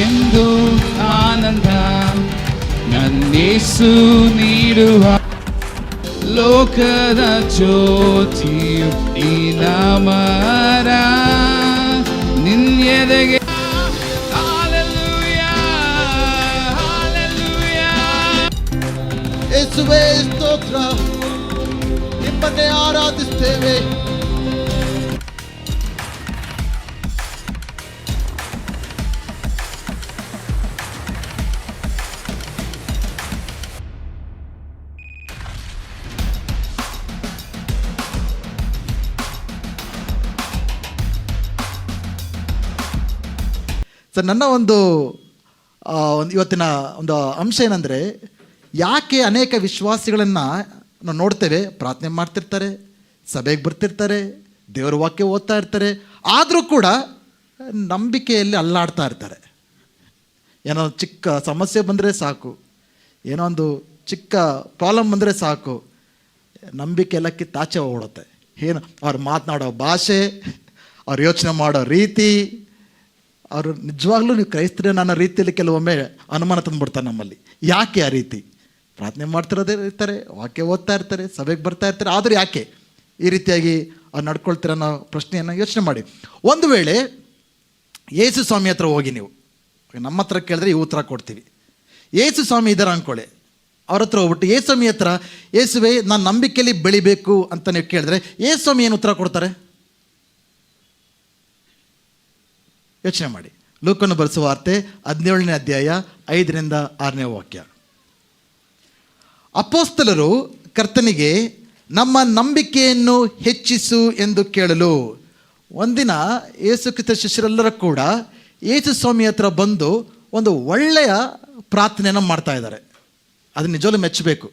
ಎಂದು ಆನಂದ ನನ್ನೇಸು ನೀಡುವ ಲೋಕದ ಜ್ಯೋತಿಯು ಈ ನಾಮರ ನಿನ್ನೆದೆಗೆ Hallelujah, hallelujah. ಯೇಸುವೇ ಸ್ತೋತ್ರ ನಿಮ್ಮನ್ನೇ ಆರಾಧಿಸ್ತೇವೆ ಸರ್ ನನ್ನ ಒಂದು ಒಂದು ಇವತ್ತಿನ ಒಂದು ಅಂಶ ಏನಂದರೆ, ಯಾಕೆ ಅನೇಕ ವಿಶ್ವಾಸಿಗಳನ್ನು ನಾವು ನೋಡ್ತೇವೆ, ಪ್ರಾರ್ಥನೆ ಮಾಡ್ತಿರ್ತಾರೆ, ಸಭೆಗೆ ಬರ್ತಿರ್ತಾರೆ, ದೇವರ ವಾಕ್ಯ ಓದ್ತಾ ಇರ್ತಾರೆ, ಆದರೂ ಕೂಡ ನಂಬಿಕೆಯಲ್ಲಿ ಅಲ್ಲಾಡ್ತಾ ಇರ್ತಾರೆ. ಏನೋ ಚಿಕ್ಕ ಸಮಸ್ಯೆ ಬಂದರೆ ಸಾಕು, ಏನೋ ಒಂದು ಚಿಕ್ಕ ಪ್ರಾಬ್ಲಮ್ ಬಂದರೆ ಸಾಕು, ನಂಬಿಕೆ ಎಲ್ಲ ಕಿತ್ತಾಚೆ ಓಡುತ್ತೆ ಏನು, ಅವ್ರು ಮಾತನಾಡೋ ಭಾಷೆ, ಅವ್ರು ಯೋಚನೆ ಮಾಡೋ ರೀತಿ ಅವರು ನಿಜವಾಗ್ಲೂ ನೀವು ಕ್ರೈಸ್ತರೇ ನನ್ನ ರೀತಿಯಲ್ಲಿ ಕೆಲವೊಮ್ಮೆ ಅನುಮಾನ ತಂದುಬಿಡ್ತಾರೆ ನಮ್ಮಲ್ಲಿ. ಯಾಕೆ ಆ ರೀತಿ? ಪ್ರಾರ್ಥನೆ ಮಾಡ್ತಿರೋದೇ ಇರ್ತಾರೆ, ವಾಕ್ಯ ಓದ್ತಾ ಇರ್ತಾರೆ, ಸಭೆಗೆ ಬರ್ತಾ ಇರ್ತಾರೆ, ಆದರೂ ಯಾಕೆ? ಈ ರೀತಿಯಾಗಿ ಅವ್ರು ನಡ್ಕೊಳ್ತೀರ ಅನ್ನೋ ಪ್ರಶ್ನೆಯನ್ನು ಯೋಚನೆ ಮಾಡಿ. ಒಂದು ವೇಳೆ ಯೇಸು ಸ್ವಾಮಿ ಹತ್ರ ಹೋಗಿ ನೀವು, ನಮ್ಮ ಹತ್ರ ಕೇಳಿದ್ರೆ ಈ ಉತ್ತರ ಕೊಡ್ತೀವಿ. ಯೇಸು ಸ್ವಾಮಿ ಇದ್ದಾರೆ ಅಂದ್ಕೊಳ್ಳಿ. ಅವ್ರ ಹತ್ರ ಹೋಗ್ಬಿಟ್ಟು, ಯೇಸು ಸ್ವಾಮಿ ಹತ್ರ, ಯೇಸುವೆ, ನಾನು ನಂಬಿಕೆಯಲ್ಲಿ ಬೆಳಿಬೇಕು ಅಂತ ನೀವು ಕೇಳಿದ್ರೆ, ಯೇಸು ಸ್ವಾಮಿ ಏನು ಉತ್ತರ ಕೊಡ್ತಾರೆ? ಯೋಚನೆ ಮಾಡಿ. ಲೋಕನ್ನು ಬರೆಸುವ ವಾರ್ತೆ ಹದಿನೇಳನೇ ಅಧ್ಯಾಯ ಐದರಿಂದ ಆರನೇ ವಾಕ್ಯ. ಅಪೋಸ್ತಲರು ಕರ್ತನಿಗೆ, ನಮ್ಮ ನಂಬಿಕೆಯನ್ನು ಹೆಚ್ಚಿಸು ಎಂದು ಕೇಳಲು. ಒಂದಿನ ಯೇಸು ಕ್ರಿಸ್ತ ಶಿಷ್ಯರೆಲ್ಲರೂ ಕೂಡ ಯೇಸು ಸ್ವಾಮಿ ಹತ್ರ ಬಂದು ಒಂದು ಒಳ್ಳೆಯ ಪ್ರಾರ್ಥನೆಯನ್ನು ಮಾಡ್ತಾ ಇದ್ದಾರೆ. ಅದು ನಿಜವಲ್ಲೂ ಮೆಚ್ಚಬೇಕು.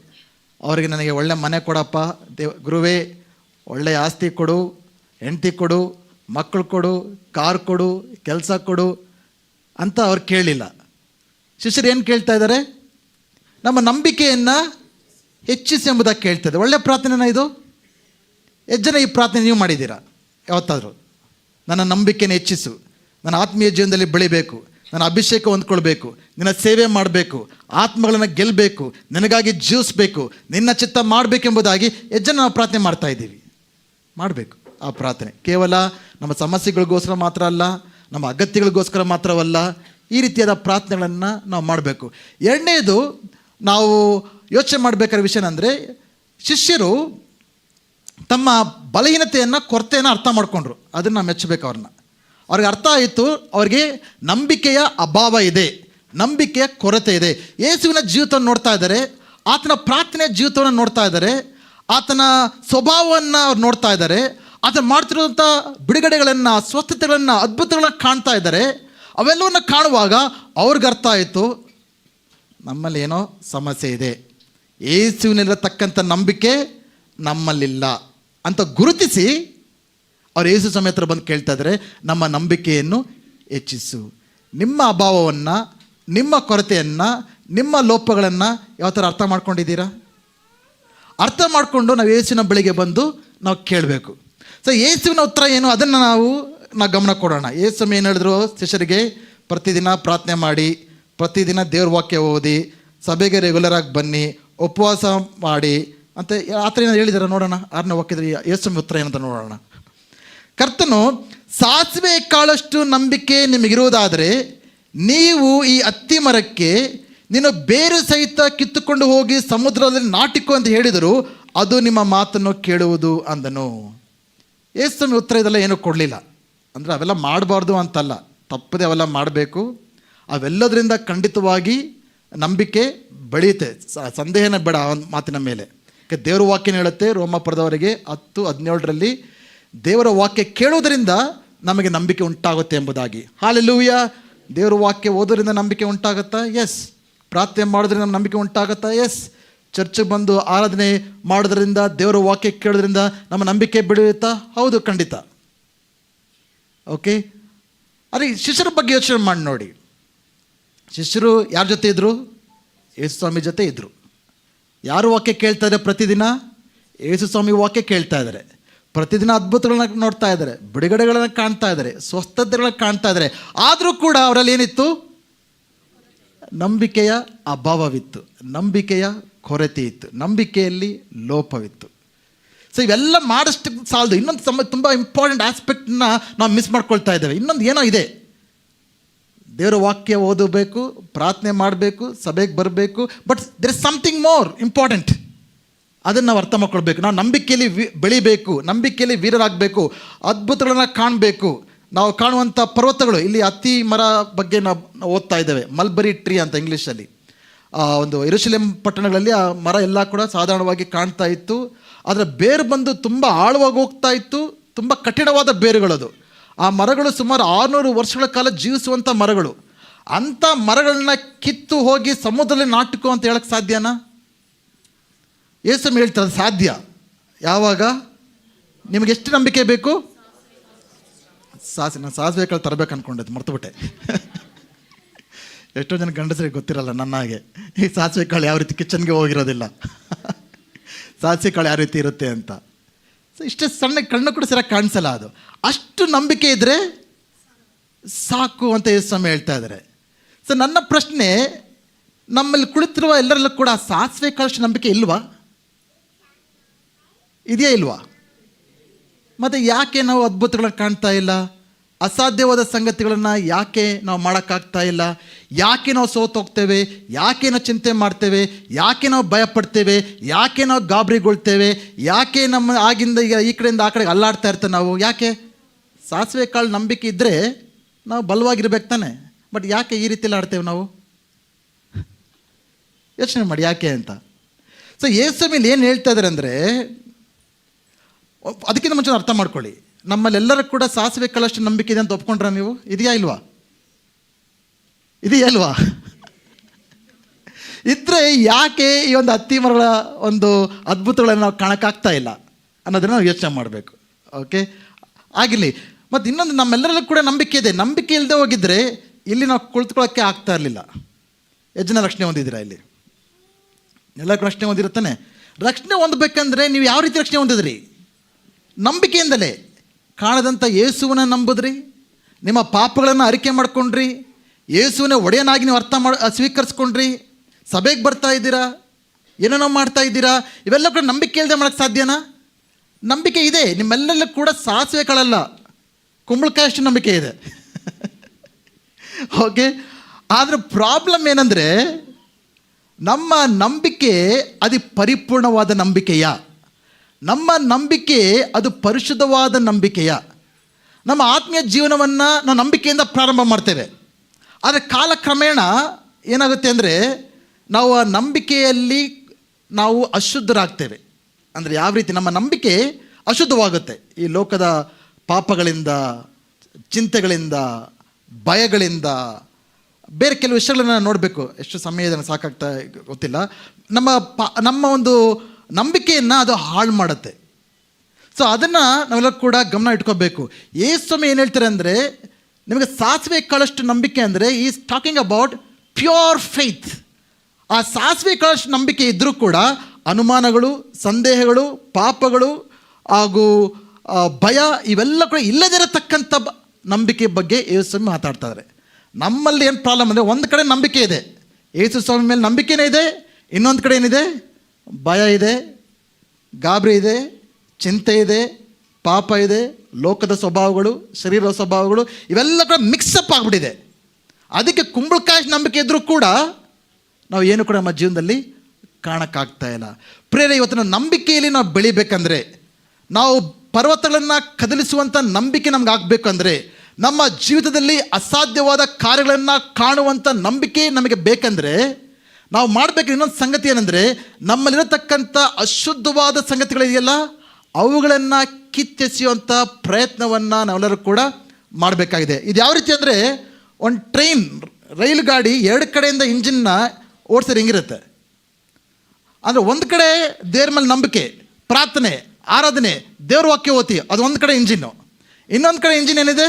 ಅವರಿಗೆ ನನಗೆ ಒಳ್ಳೆ ಮನೆ ಕೊಡಪ್ಪ, ದೇವ್, ಗುರುವೇ, ಒಳ್ಳೆಯ ಆಸ್ತಿ ಕೊಡು, ಹೆಂಡತಿ ಕೊಡು ಮಕ್ಕಳು ಕೊಡು, ಕಾರ್ ಕೊಡು, ಕೆಲಸ ಕೊಡು ಅಂತ ಅವ್ರು ಕೇಳಿಲ್ಲ. ಶಿಷ್ಯರು ಏನು ಕೇಳ್ತಾ ಇದ್ದಾರೆ? ನಮ್ಮ ನಂಬಿಕೆಯನ್ನು ಹೆಚ್ಚಿಸಿ ಎಂಬುದಾಗಿ ಕೇಳ್ತಾ ಒಳ್ಳೆಯ ಒಳ್ಳೆ ಪ್ರಾರ್ಥನೆನ ಇದು? ಎಷ್ಟು ಈ ಪ್ರಾರ್ಥನೆ ನೀವು ಮಾಡಿದ್ದೀರಾ? ಯಾವತ್ತಾದರೂ? ನನ್ನ ನಂಬಿಕೆನ ಹೆಚ್ಚಿಸು. ನನ್ನ ಆತ್ಮೀಯ ಜೀವನದಲ್ಲಿ ಬೆಳಿಬೇಕು. ನನ್ನ ಅಭಿಷೇಕ ಹೊಂದ್ಕೊಳ್ಬೇಕು. ನಿನ್ನ ಸೇವೆ ಮಾಡಬೇಕು. ಆತ್ಮಗಳನ್ನು ಗೆಲ್ಲಬೇಕು ನಿನಗಾಗಿ ಜೀವಿಸ್ಬೇಕು. ನಿನ್ನ ಚಿತ್ತ ಮಾಡಬೇಕೆಂಬುದಾಗಿ ಎಷ್ಟು ಜನ ನಾವು ಪ್ರಾರ್ಥನೆ ಮಾಡ್ತಾ ಇದ್ದೀವಿ. ಮಾಡಬೇಕು. ಆ ಪ್ರಾರ್ಥನೆ. ಕೇವಲ ನಮ್ಮ ಸಮಸ್ಯೆಗಳಿಗೋಸ್ಕರ ಮಾತ್ರ ಅಲ್ಲ, ನಮ್ಮ ಅಗತ್ಯಗಳಿಗೋಸ್ಕರ ಮಾತ್ರವಲ್ಲ, ಈ ರೀತಿಯಾದ ಪ್ರಾರ್ಥನೆಗಳನ್ನು ನಾವು ಮಾಡಬೇಕು. ಎರಡನೇದು ನಾವು ಯೋಚನೆ ಮಾಡಬೇಕಾದ ವಿಷಯ ಅಂದರೆ ಶಿಷ್ಯರು ತಮ್ಮ ಬಲಹೀನತೆಯನ್ನು, ಕೊರತೆಯನ್ನು ಅರ್ಥ ಮಾಡಿಕೊಂಡ್ರು. ಅದನ್ನು ನಾವು ಮೆಚ್ಚಬೇಕು ಅವ್ರನ್ನ. ಅವ್ರಿಗೆ ಅರ್ಥ ಆಯಿತು, ಅವ್ರಿಗೆ ನಂಬಿಕೆಯ ಅಭಾವ ಇದೆ. ನಂಬಿಕೆಯ ಕೊರತೆ ಇದೆ. ಯೇಸುವಿನ ಜೀವಿತವನ್ನು ನೋಡ್ತಾ ಇದ್ದಾರೆ, ಆತನ ಪ್ರಾರ್ಥನೆಯ ಜೀವಿತವನ್ನು ನೋಡ್ತಾ ಇದ್ದಾರೆ, ಆತನ ಸ್ವಭಾವವನ್ನು ಅವ್ರು ನೋಡ್ತಾ ಇದ್ದಾರೆ ಆತ ಮಾಡ್ತಿರೋಂಥ ಬಿಡುಗಡೆಗಳನ್ನು, ಸ್ವಸ್ಥತೆಗಳನ್ನು, ಅದ್ಭುತಗಳನ್ನು ಕಾಣ್ತಾ ಇದ್ದಾರೆ. ಅವೆಲ್ಲವನ್ನು ಕಾಣುವಾಗ ಅವ್ರಿಗೆ ಅರ್ಥ ಆಯಿತು ನಮ್ಮಲ್ಲಿ ಏನೋ ಸಮಸ್ಯೆ ಇದೆ. ಏಸುವಿನಲ್ಲಿರತಕ್ಕಂಥ ನಂಬಿಕೆ ನಮ್ಮಲ್ಲಿಲ್ಲ ಅಂತ ಗುರುತಿಸಿ ಅವ್ರು ಏಸು ಸ್ವಾಮಿ ಬಂದು ಕೇಳ್ತಾ ಇದ್ದಾರೆ, ನಮ್ಮ ನಂಬಿಕೆಯನ್ನು ಹೆಚ್ಚಿಸು. ನಿಮ್ಮ ಅಭಾವವನ್ನು, ನಿಮ್ಮ ಕೊರತೆಯನ್ನು, ನಿಮ್ಮ ಲೋಪಗಳನ್ನು ಯಾವ ಥರ ಅರ್ಥ ಮಾಡ್ಕೊಂಡಿದ್ದೀರಾ? ಅರ್ಥ ಮಾಡಿಕೊಂಡು ನಾವು ಯೇಸುವಿನ ಬಳಿಗೆ ಬಂದು ನಾವು ಕೇಳಬೇಕು. ಸೊ ಯೇಸುವಿನ ಉತ್ತರ ಏನು? ಅದನ್ನು ನಾವು ನಾ ಗಮನ ಕೊಡೋಣ. ಯೇಸು ಏನು ಹೇಳಿದ್ರು? ಶಿಷ್ಯರಿಗೆ ಪ್ರತಿದಿನ ಪ್ರಾರ್ಥನೆ ಮಾಡಿ, ಪ್ರತಿದಿನ ದೇವ್ರ ವಾಕ್ಯ ಓದಿ, ಸಭೆಗೆ ರೆಗ್ಯುಲರ್ ಆಗಿ ಬನ್ನಿ, ಉಪವಾಸ ಮಾಡಿ ಅಂತ ಆ ಥರ ಏನಾದ್ರು ಹೇಳಿದಾರೆ? ನೋಡೋಣ. ಆರನೇ ವಾಕ್ಯದಲ್ಲಿ ಯೇಸು ಉತ್ತರ ಏನಂತ ನೋಡೋಣ. ಕರ್ತನು, ಸಾಸಿವೆ ಕಾಳಷ್ಟು ನಂಬಿಕೆ ನಿಮಗಿರುವುದಾದರೆ, ನೀವು ಈ ಅತ್ತಿ ಮರಕ್ಕೆ ನೀನು ಬೇರು ಸಹಿತ ಕಿತ್ತುಕೊಂಡು ಹೋಗಿ ಸಮುದ್ರದಲ್ಲಿ ನಾಟಿಕೋ ಅಂತ ಹೇಳಿದರು, ಅದು ನಿಮ್ಮ ಮಾತನ್ನು ಕೇಳುವುದು ಅಂದನು. ಏಸ್ವಾಮಿ ಉತ್ತರ ಇದೆಲ್ಲ ಏನೂ ಕೊಡಲಿಲ್ಲ. ಅಂದರೆ ಅವೆಲ್ಲ ಮಾಡಬಾರ್ದು ಅಂತಲ್ಲ. ತಪ್ಪದೆ ಅವೆಲ್ಲ ಮಾಡಬೇಕು. ಅವೆಲ್ಲದರಿಂದ ಖಂಡಿತವಾಗಿ ನಂಬಿಕೆ ಬೆಳೆಯುತ್ತೆ. ಸಂದೇಹನ ಬೇಡ ಒಂದು ಮಾತಿನ ಮೇಲೆ. ಯಾಕೆ ದೇವರ ವಾಕ್ಯನ ಹೇಳುತ್ತೆ ರೋಮಪುರದವರಿಗೆ ಹತ್ತು, ಹದಿನೇಳರಲ್ಲಿ, ದೇವರ ವಾಕ್ಯ ಕೇಳೋದರಿಂದ ನಮಗೆ ನಂಬಿಕೆ ಉಂಟಾಗುತ್ತೆ ಎಂಬುದಾಗಿ. ಹಾಲೆಲ್ಲೂಯ್ಯ ದೇವರ ವಾಕ್ಯ ಓದೋದ್ರಿಂದ ನಂಬಿಕೆ ಉಂಟಾಗುತ್ತಾ? ಎಸ್ ಪ್ರಾರ್ಥನೆ ಮಾಡೋದ್ರಿಂದ ನಂಬಿಕೆ ಉಂಟಾಗುತ್ತಾ? ಎಸ್ ಚರ್ಚ್ಗೆ ಬಂದು ಆರಾಧನೆ ಮಾಡೋದ್ರಿಂದ ದೇವರ ವಾಕ್ಯ ಕೇಳೋದ್ರಿಂದ ನಮ್ಮ ನಂಬಿಕೆ ಬೆಳೆಯುತ್ತಾ? ಹೌದು, ಖಂಡಿತ. ಓಕೆ ಅದೇ ಶಿಷ್ಯರ ಬಗ್ಗೆ ಯೋಚನೆ ಮಾಡಿ ನೋಡಿ. ಶಿಷ್ಯರು ಯಾರ ಜೊತೆ ಇದ್ದರು ಯೇಸು ಸ್ವಾಮಿ ಜೊತೆ ಇದ್ದರು ಯಾರು ವಾಕ್ಯ ಕೇಳ್ತಾ ಇದ್ದಾರೆ ಪ್ರತಿದಿನ? ಯೇಸು ಸ್ವಾಮಿ ವಾಕ್ಯ ಕೇಳ್ತಾ ಇದ್ದಾರೆ. ಪ್ರತಿದಿನ ಅದ್ಭುತಗಳನ್ನ ನೋಡ್ತಾ ಇದ್ದಾರೆ. ಬಿಡುಗಡೆಗಳನ್ನ ಕಾಣ್ತಾ ಇದ್ದಾರೆ. ಸ್ವಸ್ಥತೆಗಳನ್ನ ಕಾಣ್ತಾ ಇದ್ದಾರೆ. ಆದರೂ ಕೂಡ ಅವರಲ್ಲಿ ಏನಿತ್ತು? ನಂಬಿಕೆಯ ಅಭಾವವಿತ್ತು, ನಂಬಿಕೆಯ ಕೊರತೆ ಇತ್ತು, ನಂಬಿಕೆಯಲ್ಲಿ ಲೋಪವಿತ್ತು. ಸೊ ಇವೆಲ್ಲ ಮಾಡಷ್ಟು ಸಾಲದು. ಇನ್ನೊಂದು ಸಮ, ತುಂಬ ಇಂಪಾರ್ಟೆಂಟ್ ಆಸ್ಪೆಕ್ಟ್ನ ನಾವು ಮಿಸ್ ಮಾಡ್ಕೊಳ್ತಾ ಇದ್ದೇವೆ. ಇನ್ನೊಂದು ಏನೋ ಇದೆ. ದೇವರ ವಾಕ್ಯ ಓದಬೇಕು, ಪ್ರಾರ್ಥನೆ ಮಾಡಬೇಕು, ಸಭೆಗೆ ಬರಬೇಕು but there is something more important ಅದನ್ನು ನಾವು ಅರ್ಥ ಮಾಡ್ಕೊಳ್ಬೇಕು. ನಾವು ನಂಬಿಕೆಯಲ್ಲಿ ವಿ, ಬೆಳಿಬೇಕು, ನಂಬಿಕೆಯಲ್ಲಿ ವೀರರಾಗಬೇಕು, ಅದ್ಭುತಗಳನ್ನ ಕಾಣಬೇಕು. ನಾವು ಕಾಣುವಂಥ ಪರ್ವತಗಳು ಇಲ್ಲಿ ಅತಿ ಮರ ಬಗ್ಗೆ ನಾವು ಓದ್ತಾ ಇದ್ದೇವೆ. ಮಲ್ಬರಿ ಟ್ರೀ ಅಂತ ಇಂಗ್ಲೀಷಲ್ಲಿ. ಆ, ಒಂದು ಇರುಶಲೇಂ ಪಟ್ಟಣಗಳಲ್ಲಿ ಆ ಮರ ಎಲ್ಲ ಕೂಡ ಸಾಧಾರಣವಾಗಿ ಕಾಣ್ತಾ ಇತ್ತು. ಅದರ ಬೇರು ಬಂದು ತುಂಬ ಆಳವಾಗಿ ಹೋಗ್ತಾ ಇತ್ತು. ತುಂಬ ಕಠಿಣವಾದ ಬೇರುಗಳದು. ಆ ಮರಗಳು ಸುಮಾರು ಆರುನೂರು ವರ್ಷಗಳ ಕಾಲ ಜೀವಿಸುವಂಥ ಮರಗಳು. ಅಂಥ ಮರಗಳನ್ನ ಕಿತ್ತು ಹೋಗಿ ಸಮುದ್ರದಲ್ಲಿ ನಾಟಕು ಅಂತ ಹೇಳಕ್ಕೆ ಸಾಧ್ಯನಾ? ಯೇಸು ಹೇಳ್ತಾರೆ ಸಾಧ್ಯ. ಯಾವಾಗ? ನಿಮಗೆ ಎಷ್ಟು ನಂಬಿಕೆ ಬೇಕು? ಸಾಸಿ ನಾನು ಸಾಸಿವೆ ಕಾಳು ತರಬೇಕು ಅನ್ಕೊಂಡಿದ್ದು, ಮರ್ತುಬಿಟ್ಟೆ. ಎಷ್ಟೋ ಜನ ಗಂಡಸರಿಗೆ ಗೊತ್ತಿರಲ್ಲ ನನ್ನ ಹಾಗೆ. ಈ ಸಾಸಿವೆ ಕಾಳು ಯಾವ ರೀತಿ ಕಿಚನ್ಗೆ ಹೋಗಿರೋದಿಲ್ಲ. ಸಾಸಿವೆ ಕಾಳು ಯಾವ ರೀತಿ ಇರುತ್ತೆ ಅಂತ. ಸೊ ಇಷ್ಟೇ ಸಣ್ಣ ಕಣ್ಣು ಕೂಡ ಸರಿಯಾಗಿ ಕಾಣಿಸಲ್ಲ ಅದು. ಅಷ್ಟು ನಂಬಿಕೆ ಇದ್ದರೆ ಸಾಕು ಅಂತ ಯೇಸು ಸ್ವಾಮಿ ಹೇಳ್ತಾ ಇದ್ದಾರೆ ಸೊ ನನ್ನ ಪ್ರಶ್ನೆ, ನಮ್ಮಲ್ಲಿ ಕುಳಿತಿರುವ ಎಲ್ಲರಲ್ಲೂ ಕೂಡ ಸಾಸಿವೆ ಕಾಳಷ್ಟು ನಂಬಿಕೆ ಇಲ್ವಾ? ಇದೆಯಾ ಇಲ್ವಾ? ಮತ್ತು ಯಾಕೆ ನಾವು ಅದ್ಭುತಗಳನ್ನ ಕಾಣ್ತಾ ಇಲ್ಲ? ಅಸಾಧ್ಯವಾದ ಸಂಗತಿಗಳನ್ನು ಯಾಕೆ ನಾವು ಮಾಡೋಕ್ಕಾಗ್ತಾ ಇಲ್ಲ? ಯಾಕೆ ನಾವು ಸೋತೋಗ್ತೇವೆ ಯಾಕೆ ನಾವು ಚಿಂತೆ ಮಾಡ್ತೇವೆ? ಯಾಕೆ ನಾವು ಭಯಪಡ್ತೇವೆ? ಯಾಕೆ ನಾವು ಗಾಬರಿಗೊಳ್ತೇವೆ? ಯಾಕೆ ನಮ್ಮ ಆಗಿಂದ ಈ ಕಡೆಯಿಂದ ಆ ಕಡೆಗೆ ಅಲ್ಲಾಡ್ತಾ ಇರ್ತೇವೆ ನಾವು? ಯಾಕೆ? ಸಾಸಿವೆ ಕಾಳು ನಂಬಿಕೆ ಇದ್ದರೆ ನಾವು ಬಲವಾಗಿರ್ಬೇಕು ತಾನೆ. ಬಟ್ ಯಾಕೆ ಈ ರೀತಿಯಲ್ಲಿ ಆಡ್ತೇವೆ ನಾವು? ಯೋಚನೆ ಮಾಡಿ ಯಾಕೆ ಅಂತ. ಸೊ ಯೇಸು ಮೇಲೆ ಏನು ಹೇಳ್ತಾ ಇದ್ದಾರೆ ಅಂದರೆ ಅದಕ್ಕಿಂತ ಮುಂಚೆ ಅರ್ಥ ಮಾಡ್ಕೊಳ್ಳಿ. ನಮ್ಮಲ್ಲೆಲ್ಲರೂ ಕೂಡ ಸಾಸಿವೆ ಕಲಷ್ಟು ನಂಬಿಕೆ ಇದೆ ಅಂತ ಒಪ್ಕೊಂಡ್ರೆ ನೀವು? ಇದೆಯಾ ಇಲ್ವಾ? ಇದೆಯಾ ಇಲ್ವಾ? ಇದ್ರೆ ಯಾಕೆ ಈ ಒಂದು ಹತ್ತಿ ಮರಗಳ ಒಂದು ಅದ್ಭುತಗಳನ್ನು ನಾವು ಕಾಣಕ್ಕಾಗ್ತಾ ಇಲ್ಲ ಅನ್ನೋದನ್ನು ನಾವು ಯೋಚನೆ ಮಾಡಬೇಕು. ಓಕೆ ಆಗಿರಲಿ. ಮತ್ತು ಇನ್ನೊಂದು ನಮ್ಮೆಲ್ಲರಲ್ಲೂ ಕೂಡ ನಂಬಿಕೆ ಇದೆ. ನಂಬಿಕೆ ಇಲ್ಲದೆ ಹೋಗಿದ್ರೆ ಇಲ್ಲಿ ನಾವು ಕುಳಿತುಕೊಳ್ಳೋಕ್ಕೆ ಆಗ್ತಾ ಇರಲಿಲ್ಲ. ಎಷ್ಟು ಜನ ರಕ್ಷಣೆ ಹೊಂದಿದ್ದೀರಾ ಇಲ್ಲಿ? ಎಲ್ಲ ರಕ್ಷಣೆ ಹೊಂದಿರುತ್ತಾನೆ. ರಕ್ಷಣೆ ಹೊಂದಬೇಕಂದ್ರೆ ನೀವು ಯಾವ ರೀತಿ ರಕ್ಷಣೆ ಹೊಂದಿದ್ರಿ? ನಂಬಿಕೆಯಿಂದಲೇ ಕಾಣದಂಥ ಯೇಸುವನ್ನ ನಂಬುದ್ರಿ? ನಿಮ್ಮ ಪಾಪಗಳನ್ನು ಅರಿಕೆ ಮಾಡ್ಕೊಂಡ್ರಿ? ಯೇಸುವನ್ನ ಒಡೆಯನಾಗಿ ನೀವು ಅರ್ಥ ಮಾಡಿ, ಸ್ವೀಕರಿಸ್ಕೊಂಡ್ರಿ? ಸಭೆಗೆ ಬರ್ತಾ ಇದ್ದೀರಾ? ಏನೇನೋ ಮಾಡ್ತಾ ಇದ್ದೀರಾ? ಇವೆಲ್ಲ ಕೂಡ ನಂಬಿಕೆ ಇಲ್ಲದೆ ಮಾಡೋಕ್ಕೆ ಸಾಧ್ಯನಾ? ನಂಬಿಕೆ ಇದೆ, ನಿಮ್ಮೆಲ್ಲರಲ್ಲೂ ಕೂಡ ಸಾಸಿವೆ ಕಳಲ್ಲ ಕುಂಬಳಕಾಯಿ ಅಷ್ಟು ನಂಬಿಕೆ ಇದೆ. ಓಕೆ ಆದರೆ ಪ್ರಾಬ್ಲಮ್ ಏನಂದರೆ, ನಮ್ಮ ನಂಬಿಕೆ ಅದು ಪರಿಪೂರ್ಣವಾದ ನಂಬಿಕೆಯ? ನಮ್ಮ ನಂಬಿಕೆ ಅದು ಪರಿಶುದ್ಧವಾದ ನಂಬಿಕೆಯ. ನಮ್ಮ ಆತ್ಮೀಯ ಜೀವನವನ್ನು ನಾವು ನಂಬಿಕೆಯಿಂದ ಪ್ರಾರಂಭ ಮಾಡ್ತೇವೆ. ಆದರೆ ಕಾಲಕ್ರಮೇಣ ಏನಾಗುತ್ತೆ ಅಂದರೆ ನಾವು ಆ ನಂಬಿಕೆಯಲ್ಲಿ ನಾವು ಅಶುದ್ಧರಾಗ್ತೇವೆ. ಅಂದರೆ ಯಾವ ರೀತಿ ನಮ್ಮ ನಂಬಿಕೆ ಅಶುದ್ಧವಾಗುತ್ತೆ. ಈ ಲೋಕದ ಪಾಪಗಳಿಂದ, ಚಿಂತೆಗಳಿಂದ, ಭಯಗಳಿಂದ, ಬೇರೆ ಕೆಲವು ವಿಷಯಗಳನ್ನ ನೋಡಬೇಕು. ಎಷ್ಟು ಸಮಯ ಸಾಕಾಗ್ತಾ ಗೊತ್ತಿಲ್ಲ. ನಮ್ಮ ಪ, ನಮ್ಮ ಒಂದು ನಂಬಿಕೆಯನ್ನು ಅದು ಹಾಳು ಮಾಡುತ್ತೆ. ಸೊ ಅದನ್ನು ನಾವೆಲ್ಲ ಕೂಡ ಗಮನ ಇಟ್ಕೋಬೇಕು. ಏಸ್ವಾಮಿ ಏನು ಹೇಳ್ತಾರೆ ಅಂದರೆ, ನಿಮಗೆ ಸಾಸಿವೆ ಕಾಳಷ್ಟು ನಂಬಿಕೆ ಅಂದರೆ is talking about pure faith ಆ ಸಾಸಿವೆ ಕಾಳಷ್ಟು ನಂಬಿಕೆ ಇದ್ದರೂ ಕೂಡ ಅನುಮಾನಗಳು, ಸಂದೇಹಗಳು, ಪಾಪಗಳು ಹಾಗೂ ಭಯ ಇವೆಲ್ಲ ಕೂಡ ಇಲ್ಲದಿರತಕ್ಕಂಥ ನಂಬಿಕೆ ಬಗ್ಗೆ ಯೇಸುಸ್ವಾಮಿ ಮಾತಾಡ್ತಾರೆ ಮಾತಾಡ್ತಾ ನಮ್ಮಲ್ಲಿ ಏನು ಪ್ರಾಬ್ಲಮ್ ಅಂದರೆ, ಒಂದು ಕಡೆ ನಂಬಿಕೆ ಇದೆ. ಯೇಸು ಸ್ವಾಮಿ ಮೇಲೆ ನಂಬಿಕೆನೇ ಇದೆ, ಇನ್ನೊಂದು ಕಡೆ ಏನಿದೆ? ಭಯ ಇದೆ, ಗಾಬರಿ ಇದೆ, ಚಿಂತೆ ಇದೆ, ಪಾಪ ಇದೆ, ಲೋಕದ ಸ್ವಭಾವಗಳು, ಶರೀರದ ಸ್ವಭಾವಗಳು ಇವೆಲ್ಲ ಕೂಡ ಮಿಕ್ಸಪ್ ಆಗಿಬಿಟ್ಟಿದೆ. ಅದಕ್ಕೆ ಕುಂಬಳಕಾಯಿ ನಂಬಿಕೆ ಇದ್ದರೂ ಕೂಡ ನಾವು ಏನು ಕೂಡ ನಮ್ಮ ಜೀವನದಲ್ಲಿ ಕಾಣೋಕ್ಕಾಗ್ತಾ ಇಲ್ಲ. ಪ್ರೇರ ಇವತ್ತಿನ ನಂಬಿಕೆಯಲ್ಲಿ ನಾವು ಬೆಳಿಬೇಕಂದ್ರೆ, ನಾವು ಪರ್ವತಗಳನ್ನು ಕದಲಿಸುವಂಥ ನಂಬಿಕೆ ನಮ್ಗೆ ಆಗಬೇಕಂದ್ರೆ, ನಮ್ಮ ಜೀವಿತದಲ್ಲಿ ಅಸಾಧ್ಯವಾದ ಕಾರ್ಯಗಳನ್ನು ಕಾಣುವಂಥ ನಂಬಿಕೆ ನಮಗೆ ಬೇಕಂದರೆ ನಾವು ಮಾಡಬೇಕು ಇನ್ನೊಂದು ಸಂಗತಿ ಏನಂದರೆ, ನಮ್ಮಲ್ಲಿರತಕ್ಕಂಥ ಅಶುದ್ಧವಾದ ಸಂಗತಿಗಳಿದೆಯಲ್ಲ, ಅವುಗಳನ್ನು ಕಿತ್ತೆಸೆಯುವಂಥ ಪ್ರಯತ್ನವನ್ನು ನಾವೆಲ್ಲರೂ ಕೂಡ ಮಾಡಬೇಕಾಗಿದೆ. ಇದು ಯಾವ ರೀತಿ ಅಂದರೆ, ಒಂದು ಟ್ರೈನ್ ರೈಲು ಗಾಡಿ ಎರಡು ಕಡೆಯಿಂದ ಇಂಜಿನ್ನ ಓಡಿಸೋರು ಹೆಂಗಿರುತ್ತೆ? ಅಂದರೆ ಒಂದು ಕಡೆ ದೇವ್ರ ಮೇಲೆ ನಂಬಿಕೆ, ಪ್ರಾರ್ಥನೆ, ಆರಾಧನೆ, ದೇವ್ರ ವಾಕ್ಯ ಓತಿ ಅದು ಒಂದು ಕಡೆ ಇಂಜಿನ್ನು. ಇನ್ನೊಂದು ಕಡೆ ಇಂಜಿನ್ ಏನಿದೆ?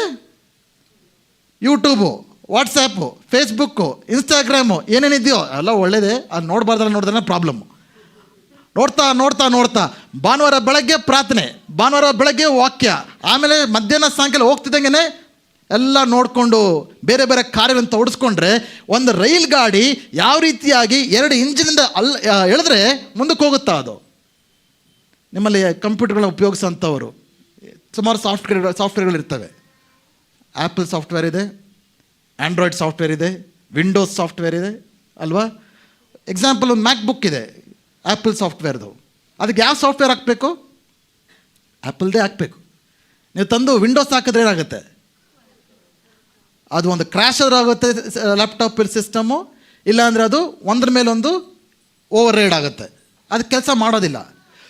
ಯೂಟ್ಯೂಬು ವಾಟ್ಸಪ್ಪು ಫೇಸ್ಬುಕ್ಕು ಇನ್ಸ್ಟಾಗ್ರಾಮು ಏನೇನಿದೆಯೋ ಎಲ್ಲ ಒಳ್ಳೇದೇ. ಅದು ನೋಡಬಾರ್ದಲ್ಲ ನೋಡಿದ್ರೆ ಪ್ರಾಬ್ಲಮ್ಮು ನೋಡ್ತಾ ನೋಡ್ತಾ ನೋಡ್ತಾ. ಭಾನುವಾರ ಬೆಳಗ್ಗೆ ಪ್ರಾರ್ಥನೆ, ಭಾನುವಾರ ಬೆಳಗ್ಗೆ ವಾಕ್ಯ. ಆಮೇಲೆ ಮಧ್ಯಾಹ್ನ ಸಾಯಂಕಾಲ ಹೋಗ್ತಿದ್ದಂಗೆ ಎಲ್ಲ ನೋಡಿಕೊಂಡು ಬೇರೆ ಬೇರೆ ಕಾರ್ಯಗಳನ್ನು ತೋಡಿಸ್ಕೊಂಡ್ರೆ ಒಂದು ರೈಲ್ ಗಾಡಿ ಯಾವ ರೀತಿಯಾಗಿ ಎರಡು ಇಂಜಿನಿಂದ ಅಲ್ ಎಳೆದ್ರೆ ಮುಂದಕ್ಕೆ ಹೋಗುತ್ತಾ ಅದು? ನಿಮ್ಮಲ್ಲಿ ಕಂಪ್ಯೂಟರ್ಗಳನ್ನ ಉಪಯೋಗಿಸೋಂಥವ್ರು ಸುಮಾರು ಸಾಫ್ಟ್ವೇರ್ ಸಾಫ್ಟ್ವೇರ್ಗಳು ಇರ್ತವೆ ಆ್ಯಪಲ್ ಸಾಫ್ಟ್ವೇರ್ ಇದೆ. ಆ್ಯಂಡ್ರಾಯ್ಡ್ ಸಾಫ್ಟ್ವೇರ್ ಇದೆ ವಿಂಡೋಸ್ ಸಾಫ್ಟ್ವೇರ್ ಇದೆ, ಅಲ್ವಾ? ಎಕ್ಸಾಂಪಲ್ ಒಂದು ಮ್ಯಾಕ್ ಬುಕ್ ಇದೆ ಆ್ಯಪಲ್ ಸಾಫ್ಟ್ವೇರ್ದು ಅದಕ್ಕೆ ಯಾವ ಸಾಫ್ಟ್ವೇರ್ ಹಾಕಬೇಕು? ಆ್ಯಪಲ್ದೇ ಹಾಕಬೇಕು. ನೀವು ತಂದು ವಿಂಡೋಸ್ ಹಾಕಿದ್ರೆ ಏನಾಗುತ್ತೆ? ಅದು ಒಂದು ಕ್ರ್ಯಾಶ್ ಆದರೂ ಆಗುತ್ತೆ ಲ್ಯಾಪ್ಟಾಪ್ ಸಿಸ್ಟಮು ಇಲ್ಲಾಂದರೆ ಅದು ಒಂದ್ರ ಮೇಲೊಂದು ಓವರ್ ರೈಡ್ ಆಗುತ್ತೆ. ಅದು ಕೆಲಸ ಮಾಡೋದಿಲ್ಲ.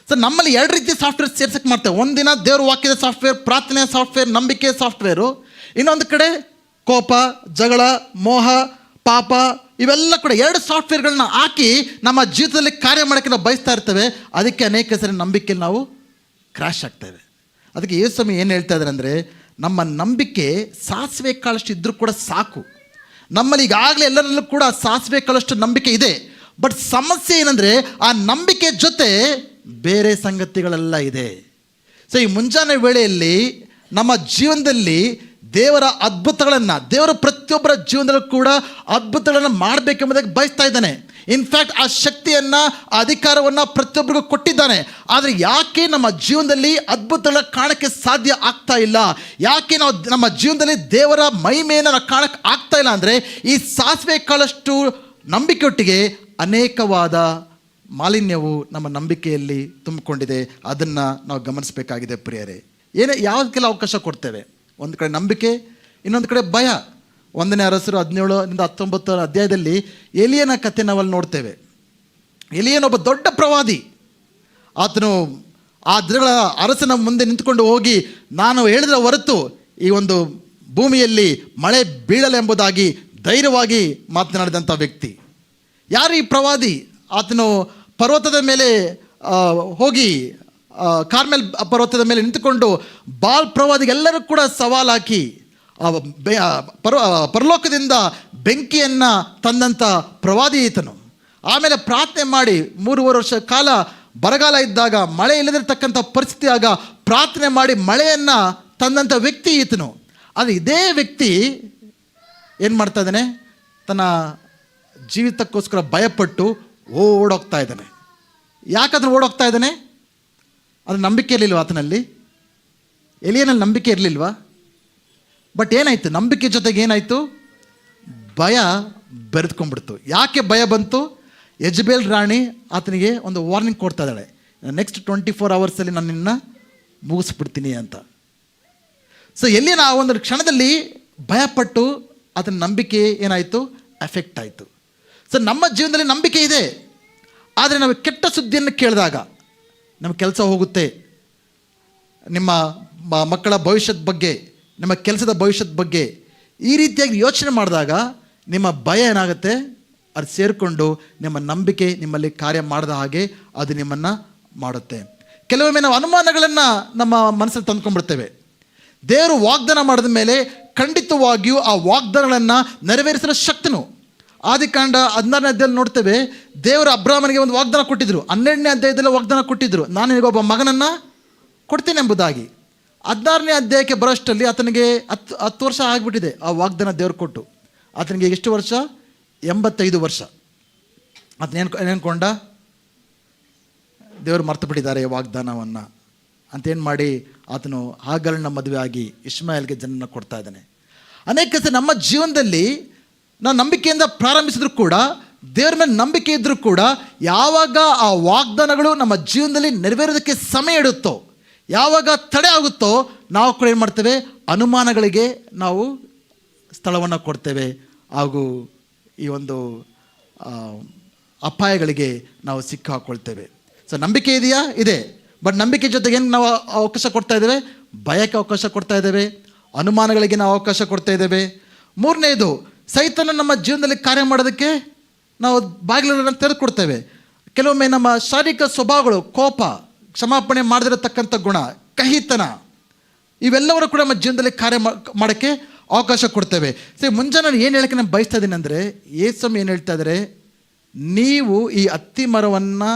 ಸೊ ನಮ್ಮಲ್ಲಿ ಎರಡು ರೀತಿ ಸಾಫ್ಟ್ವೇರ್ ಸೇರ್ಸಕ್ಕೆ ಮಾಡ್ತೇವೆ. ಒಂದಿನ ದೇವರು ವಾಕ್ಯದ ಸಾಫ್ಟ್ವೇರ್ ಪ್ರಾರ್ಥನೆ ಸಾಫ್ಟ್ವೇರ್ ನಂಬಿಕೆ ಸಾಫ್ಟ್ವೇರು ಇನ್ನೊಂದು ಕಡೆ ಕೋಪ, ಜಗಳ, ಮೋಹ, ಪಾಪ ಇವೆಲ್ಲ ಕೂಡ ಎರಡು ಸಾಫ್ಟ್ವೇರ್ಗಳನ್ನ ಹಾಕಿ ನಮ್ಮ ಜೀವಿತದಲ್ಲಿ ಕಾರ್ಯ ಮಾಡೋಕ್ಕೆ ನಾವು ಬಯಸ್ತಾ ಇರ್ತೇವೆ. ಅದಕ್ಕೆ ಅನೇಕ ಸರಿ ನಂಬಿಕೆಯಲ್ಲಿ ನಾವು ಕ್ರ್ಯಾಶ್ ಆಗ್ತೇವೆ ಅದಕ್ಕೆ ಯೇಸ್ವಾಮಿ ಏನು ಹೇಳ್ತಾ ಇದ್ದಾರೆ ಅಂದರೆ, ನಮ್ಮ ನಂಬಿಕೆ ಸಾಸಿವೆ ಕಾಳಷ್ಟು ಇದ್ದರೂ ಕೂಡ ಸಾಕು. ನಮ್ಮಲ್ಲಿ ಈಗಾಗಲೇ ಎಲ್ಲರಲ್ಲೂ ಕೂಡ ಸಾಸಿವೆ ಕಾಳಷ್ಟು ನಂಬಿಕೆ ಇದೆ. ಬಟ್ ಸಮಸ್ಯೆ ಏನಂದರೆ, ಆ ನಂಬಿಕೆ ಜೊತೆ ಬೇರೆ ಸಂಗತಿಗಳೆಲ್ಲ ಇದೆ. ಸೊ ಈ ಮುಂಜಾನೆ ವೇಳೆಯಲ್ಲಿ ನಮ್ಮ ಜೀವನದಲ್ಲಿ ದೇವರ ಅದ್ಭುತಗಳನ್ನು, ದೇವರ ಪ್ರತಿಯೊಬ್ಬರ ಜೀವನದಲ್ಲೂ ಕೂಡ ಅದ್ಭುತಗಳನ್ನು ಮಾಡಬೇಕೆಂಬುದಾಗಿ ಬಯಸ್ತಾ ಇದ್ದಾನೆ. ಇನ್ಫ್ಯಾಕ್ಟ್ ಆ ಶಕ್ತಿಯನ್ನು, ಆ ಅಧಿಕಾರವನ್ನು ಪ್ರತಿಯೊಬ್ಬರಿಗೂ ಕೊಟ್ಟಿದ್ದಾನೆ. ಆದರೆ ಯಾಕೆ ನಮ್ಮ ಜೀವನದಲ್ಲಿ ಅದ್ಭುತಗಳ ಕಾಣಕ್ಕೆ ಸಾಧ್ಯ ಆಗ್ತಾ ಇಲ್ಲ? ಯಾಕೆ ನಾವು ನಮ್ಮ ಜೀವನದಲ್ಲಿ ದೇವರ ಮಹಿಮೆಯನ್ನು ನಾವು ಕಾಣಕ್ಕೆ ಆಗ್ತಾ ಇಲ್ಲ ಅಂದರೆ, ಈ ಸಾಸಿವೆ ಕಾಳಷ್ಟು ನಂಬಿಕೆಯೊಟ್ಟಿಗೆ ಅನೇಕವಾದ ಮಾಲಿನ್ಯವು ನಮ್ಮ ನಂಬಿಕೆಯಲ್ಲಿ ತುಂಬಿಕೊಂಡಿದೆ. ಅದನ್ನು ನಾವು ಗಮನಿಸಬೇಕಾಗಿದೆ ಪ್ರಿಯರೇ. ಏನೇ, ಯಾವುದಕ್ಕೆಲ್ಲ ಅವಕಾಶ ಕೊಡ್ತೇವೆ? ಒಂದು ಕಡೆ ನಂಬಿಕೆ, ಇನ್ನೊಂದು ಕಡೆ ಭಯ. ಒಂದನೇ ಅರಸರು ಹದಿನೇಳರಿಂದ ಹತ್ತೊಂಬತ್ತರ ಅಧ್ಯಾಯದಲ್ಲಿ ಎಲಿಯನ ಕಥೆ ನಾವಲ್ಲಿ ನೋಡ್ತೇವೆ. ಎಲಿಯನೊಬ್ಬ ದೊಡ್ಡ ಪ್ರವಾದಿ. ಆತನು ಆ ದಿನಗಳ ಅರಸನ ಮುಂದೆ ನಿಂತ್ಕೊಂಡು ಹೋಗಿ, ನಾನು ಹೇಳಿದ್ರೆ ಹೊರತು ಈ ಒಂದು ಭೂಮಿಯಲ್ಲಿ ಮಳೆ ಬೀಳಲೆಂಬುದಾಗಿ ಧೈರ್ಯವಾಗಿ ಮಾತನಾಡಿದಂಥ ವ್ಯಕ್ತಿ. ಯಾರು ಈ ಪ್ರವಾದಿ? ಆತನು ಪರ್ವತದ ಮೇಲೆ ಹೋಗಿ ಕಾರ್ಮೆಲ್ ಪರ್ವತದ ಮೇಲೆ ನಿಂತುಕೊಂಡು ಬಾಲ್ ಪ್ರವಾದಿಗೆಲ್ಲರೂ ಕೂಡ ಸವಾಲು ಹಾಕಿ ಪರಲೋಕದಿಂದ ಬೆಂಕಿಯನ್ನು ತಂದಂಥ ಪ್ರವಾದಿ ಈತನು. ಆಮೇಲೆ ಪ್ರಾರ್ಥನೆ ಮಾಡಿ ಮೂರುವರೆ ವರ್ಷ ಕಾಲ, ಬರಗಾಲ ಇದ್ದಾಗ, ಮಳೆ ಇಲ್ಲದಿರತಕ್ಕಂಥ ಪರಿಸ್ಥಿತಿ ಆಗ ಪ್ರಾರ್ಥನೆ ಮಾಡಿ ಮಳೆಯನ್ನು ತಂದಂಥ ವ್ಯಕ್ತಿ ಈತನು. ಆದರೆ ಇದೇ ವ್ಯಕ್ತಿ ಏನು ಮಾಡ್ತಾ ಇದ್ದಾನೆ? ತನ್ನ ಜೀವಿತಕ್ಕೋಸ್ಕರ ಭಯಪಟ್ಟು ಓಡೋಗ್ತಾ ಇದ್ದಾನೆ. ಯಾಕಂದ್ರೆ ಓಡೋಗ್ತಾ ಇದ್ದಾನೆ? ಅದು ನಂಬಿಕೆ ಇರಲಿಲ್ವ ಆತನಲ್ಲಿ? ಎಲಿಯನಲ್ಲಿ ನಂಬಿಕೆ ಇರಲಿಲ್ವಾ? ಬಟ್ ಏನಾಯಿತು? ನಂಬಿಕೆ ಜೊತೆಗೆ ಏನಾಯಿತು? ಭಯ ಬೆರೆದ್ಕೊಂಡ್ಬಿಡ್ತು ಯಾಕೆ ಭಯ ಬಂತು? ಯಜ್ಬೇಲ್ ರಾಣಿ ಆತನಿಗೆ ಒಂದು ವಾರ್ನಿಂಗ್ ಕೊಡ್ತಾ ಇದ್ದಾಳೆ. ನೆಕ್ಸ್ಟ್ ಟ್ವೆಂಟಿ ಫೋರ್ ಅವರ್ಸಲ್ಲಿ ನಾನು ನಿನ್ನ ಮುಗಿಸ್ಬಿಡ್ತೀನಿ ಅಂತ. ಸೊ ಎಲ್ಲಿನ ಆ ಒಂದು ಕ್ಷಣದಲ್ಲಿ ಭಯಪಟ್ಟು ಆತನ ನಂಬಿಕೆ ಏನಾಯಿತು? ಎಫೆಕ್ಟ್ ಆಯಿತು. ಸೊ ನಮ್ಮ ಜೀವನದಲ್ಲಿ ನಂಬಿಕೆ ಇದೆ. ಆದರೆ ನಾವು ಕೆಟ್ಟ ಸುದ್ದಿಯನ್ನು ಕೇಳಿದಾಗ ನಮ್ಮ ಕೆಲಸ ಹೋಗುತ್ತೆ. ನಿಮ್ಮ ಮಕ್ಕಳ ಭವಿಷ್ಯದ ಬಗ್ಗೆ, ನಿಮ್ಮ ಕೆಲಸದ ಭವಿಷ್ಯದ ಬಗ್ಗೆ ಈ ರೀತಿಯಾಗಿ ಯೋಚನೆ ಮಾಡಿದಾಗ ನಿಮ್ಮ ಭಯ ಏನಾಗುತ್ತೆ? ಅದು ಸೇರಿಕೊಂಡು ನಿಮ್ಮ ನಂಬಿಕೆ ನಿಮ್ಮಲ್ಲಿ ಕಾರ್ಯ ಮಾಡಿದ ಹಾಗೆ ಅದು ನಿಮ್ಮನ್ನು ಮಾಡುತ್ತೆ. ಕೆಲವೊಮ್ಮೆ ನಾವು ಅನುಮಾನಗಳನ್ನು ನಮ್ಮ ಮನಸ್ಸಲ್ಲಿ ತಂದ್ಕೊಂಡ್ಬಿಡ್ತೇವೆ. ದೇವರು ವಾಗ್ದಾನ ಮಾಡಿದ ಮೇಲೆ ಖಂಡಿತವಾಗಿಯೂ ಆ ವಾಗ್ದಾನಗಳನ್ನು ನೆರವೇರಿಸಲು ಶಕ್ತನು. ಆದಿಕಾಂಡ ಹದಿನಾರನೇ ಅಧ್ಯಾಯದಲ್ಲಿ ನೋಡ್ತೇವೆ, ದೇವರು ಅಬ್ರಾಹ್ಮನಿಗೆ ಒಂದು ವಾಗ್ದಾನ ಕೊಟ್ಟಿದ್ರು. ಹನ್ನೆರಡನೇ ಅಧ್ಯಾಯದಲ್ಲಿ ವಾಗ್ದಾನ ಕೊಟ್ಟಿದ್ರು. ನಾನು ನಿನಗೊಬ್ಬ ಮಗನನ್ನು ಕೊಡ್ತೇನೆ ಎಂಬುದಾಗಿ ಹದಿನಾರನೇ ಅಧ್ಯಾಯಕ್ಕೆ ಬರೋಷ್ಟರಲ್ಲಿ ಆತನಿಗೆ ಹತ್ತು ಹತ್ತು ವರ್ಷ ಆಗಿಬಿಟ್ಟಿದೆ ಆ ವಾಗ್ದಾನ ದೇವರು ಕೊಟ್ಟು. ಆತನಿಗೆ ಎಷ್ಟು ವರ್ಷ? ಎಂಬತ್ತೈದು ವರ್ಷ. ಅದನ್ನೇನು ಏನ್ಕೊಂಡ ದೇವರು ಮರ್ತು ಬಿಟ್ಟಿದ್ದಾರೆ ವಾಗ್ದಾನವನ್ನು. ಅಂತೇನು ಮಾಡಿ ಆತನು ಹಾಗಲನ್ನ ಮದುವೆ ಆಗಿ ಇಸ್ಮಾಯಿಲ್ಗೆ ಜನನ ಕೊಡ್ತಾ ಇದ್ದಾನೆ. ಅನೇಕ ನಮ್ಮ ಜೀವನದಲ್ಲಿ ನಾವು ನಂಬಿಕೆಯಿಂದ ಪ್ರಾರಂಭಿಸಿದ್ರು ಕೂಡ, ದೇವ್ರ ಮೇಲೆ ನಂಬಿಕೆ ಇದ್ದರೂ ಕೂಡ, ಯಾವಾಗ ಆ ವಾಗ್ದಾನಗಳು ನಮ್ಮ ಜೀವನದಲ್ಲಿ ನೆರವೇರೋದಕ್ಕೆ ಸಮಯ ಇಡುತ್ತೋ ಯಾವಾಗ ತಡೆ ಆಗುತ್ತೋ, ನಾವು ಕೂಡ ಏನು ಮಾಡ್ತೇವೆ? ಅನುಮಾನಗಳಿಗೆ ನಾವು ಸ್ಥಳವನ್ನು ಕೊಡ್ತೇವೆ. ಹಾಗೂ ಈ ಒಂದು ಅಪಾಯಗಳಿಗೆ ನಾವು ಸಿಕ್ಕಾಕೊಳ್ತೇವೆ. ಸೊ ನಂಬಿಕೆ ಇದೆಯಾ? ಇದೆ. ಬಟ್ ನಂಬಿಕೆ ಜೊತೆಗೆ ಏನು ನಾವು ಅವಕಾಶ ಕೊಡ್ತಾ ಇದ್ದೇವೆ? ಭಯಕ್ಕೆ ಅವಕಾಶ ಕೊಡ್ತಾ ಇದ್ದೇವೆ. ಅನುಮಾನಗಳಿಗೆ ನಾವು ಅವಕಾಶ ಕೊಡ್ತಾ ಇದ್ದೇವೆ. ಮೂರನೇದು ಸೈತನ ನಮ್ಮ ಜೀವನದಲ್ಲಿ ಕಾರ್ಯ ಮಾಡೋದಕ್ಕೆ ನಾವು ಬಾಗಿಲುಗಳನ್ನು ತೆರೆದು ಕೊಡ್ತೇವೆ ಕೆಲವೊಮ್ಮೆ ನಮ್ಮ ಶಾರೀರಿಕ ಸ್ವಭಾವಗಳು, ಕೋಪ, ಕ್ಷಮಾಪಣೆ ಮಾಡದಿರತಕ್ಕಂಥ ಗುಣ, ಕಹಿತನ ಇವೆಲ್ಲವರು ಕೂಡ ನಮ್ಮ ಜೀವನದಲ್ಲಿ ಕಾರ್ಯ ಮಾಡೋಕ್ಕೆ ಅವಕಾಶ ಕೊಡ್ತೇವೆ. ಸರಿ, ಮುಂಜಾನೆ ನಾನು ಏನು ಹೇಳಕ್ಕೆ ನಾನು ಬಯಸ್ತಾ ಇದ್ದೀನಿ ಅಂದರೆ ಏಸಮ್ ಏನು ಹೇಳ್ತಾ ಇದ್ದಾರೆ? ನೀವು ಈ ಅತ್ತಿ ಮರವನ್ನು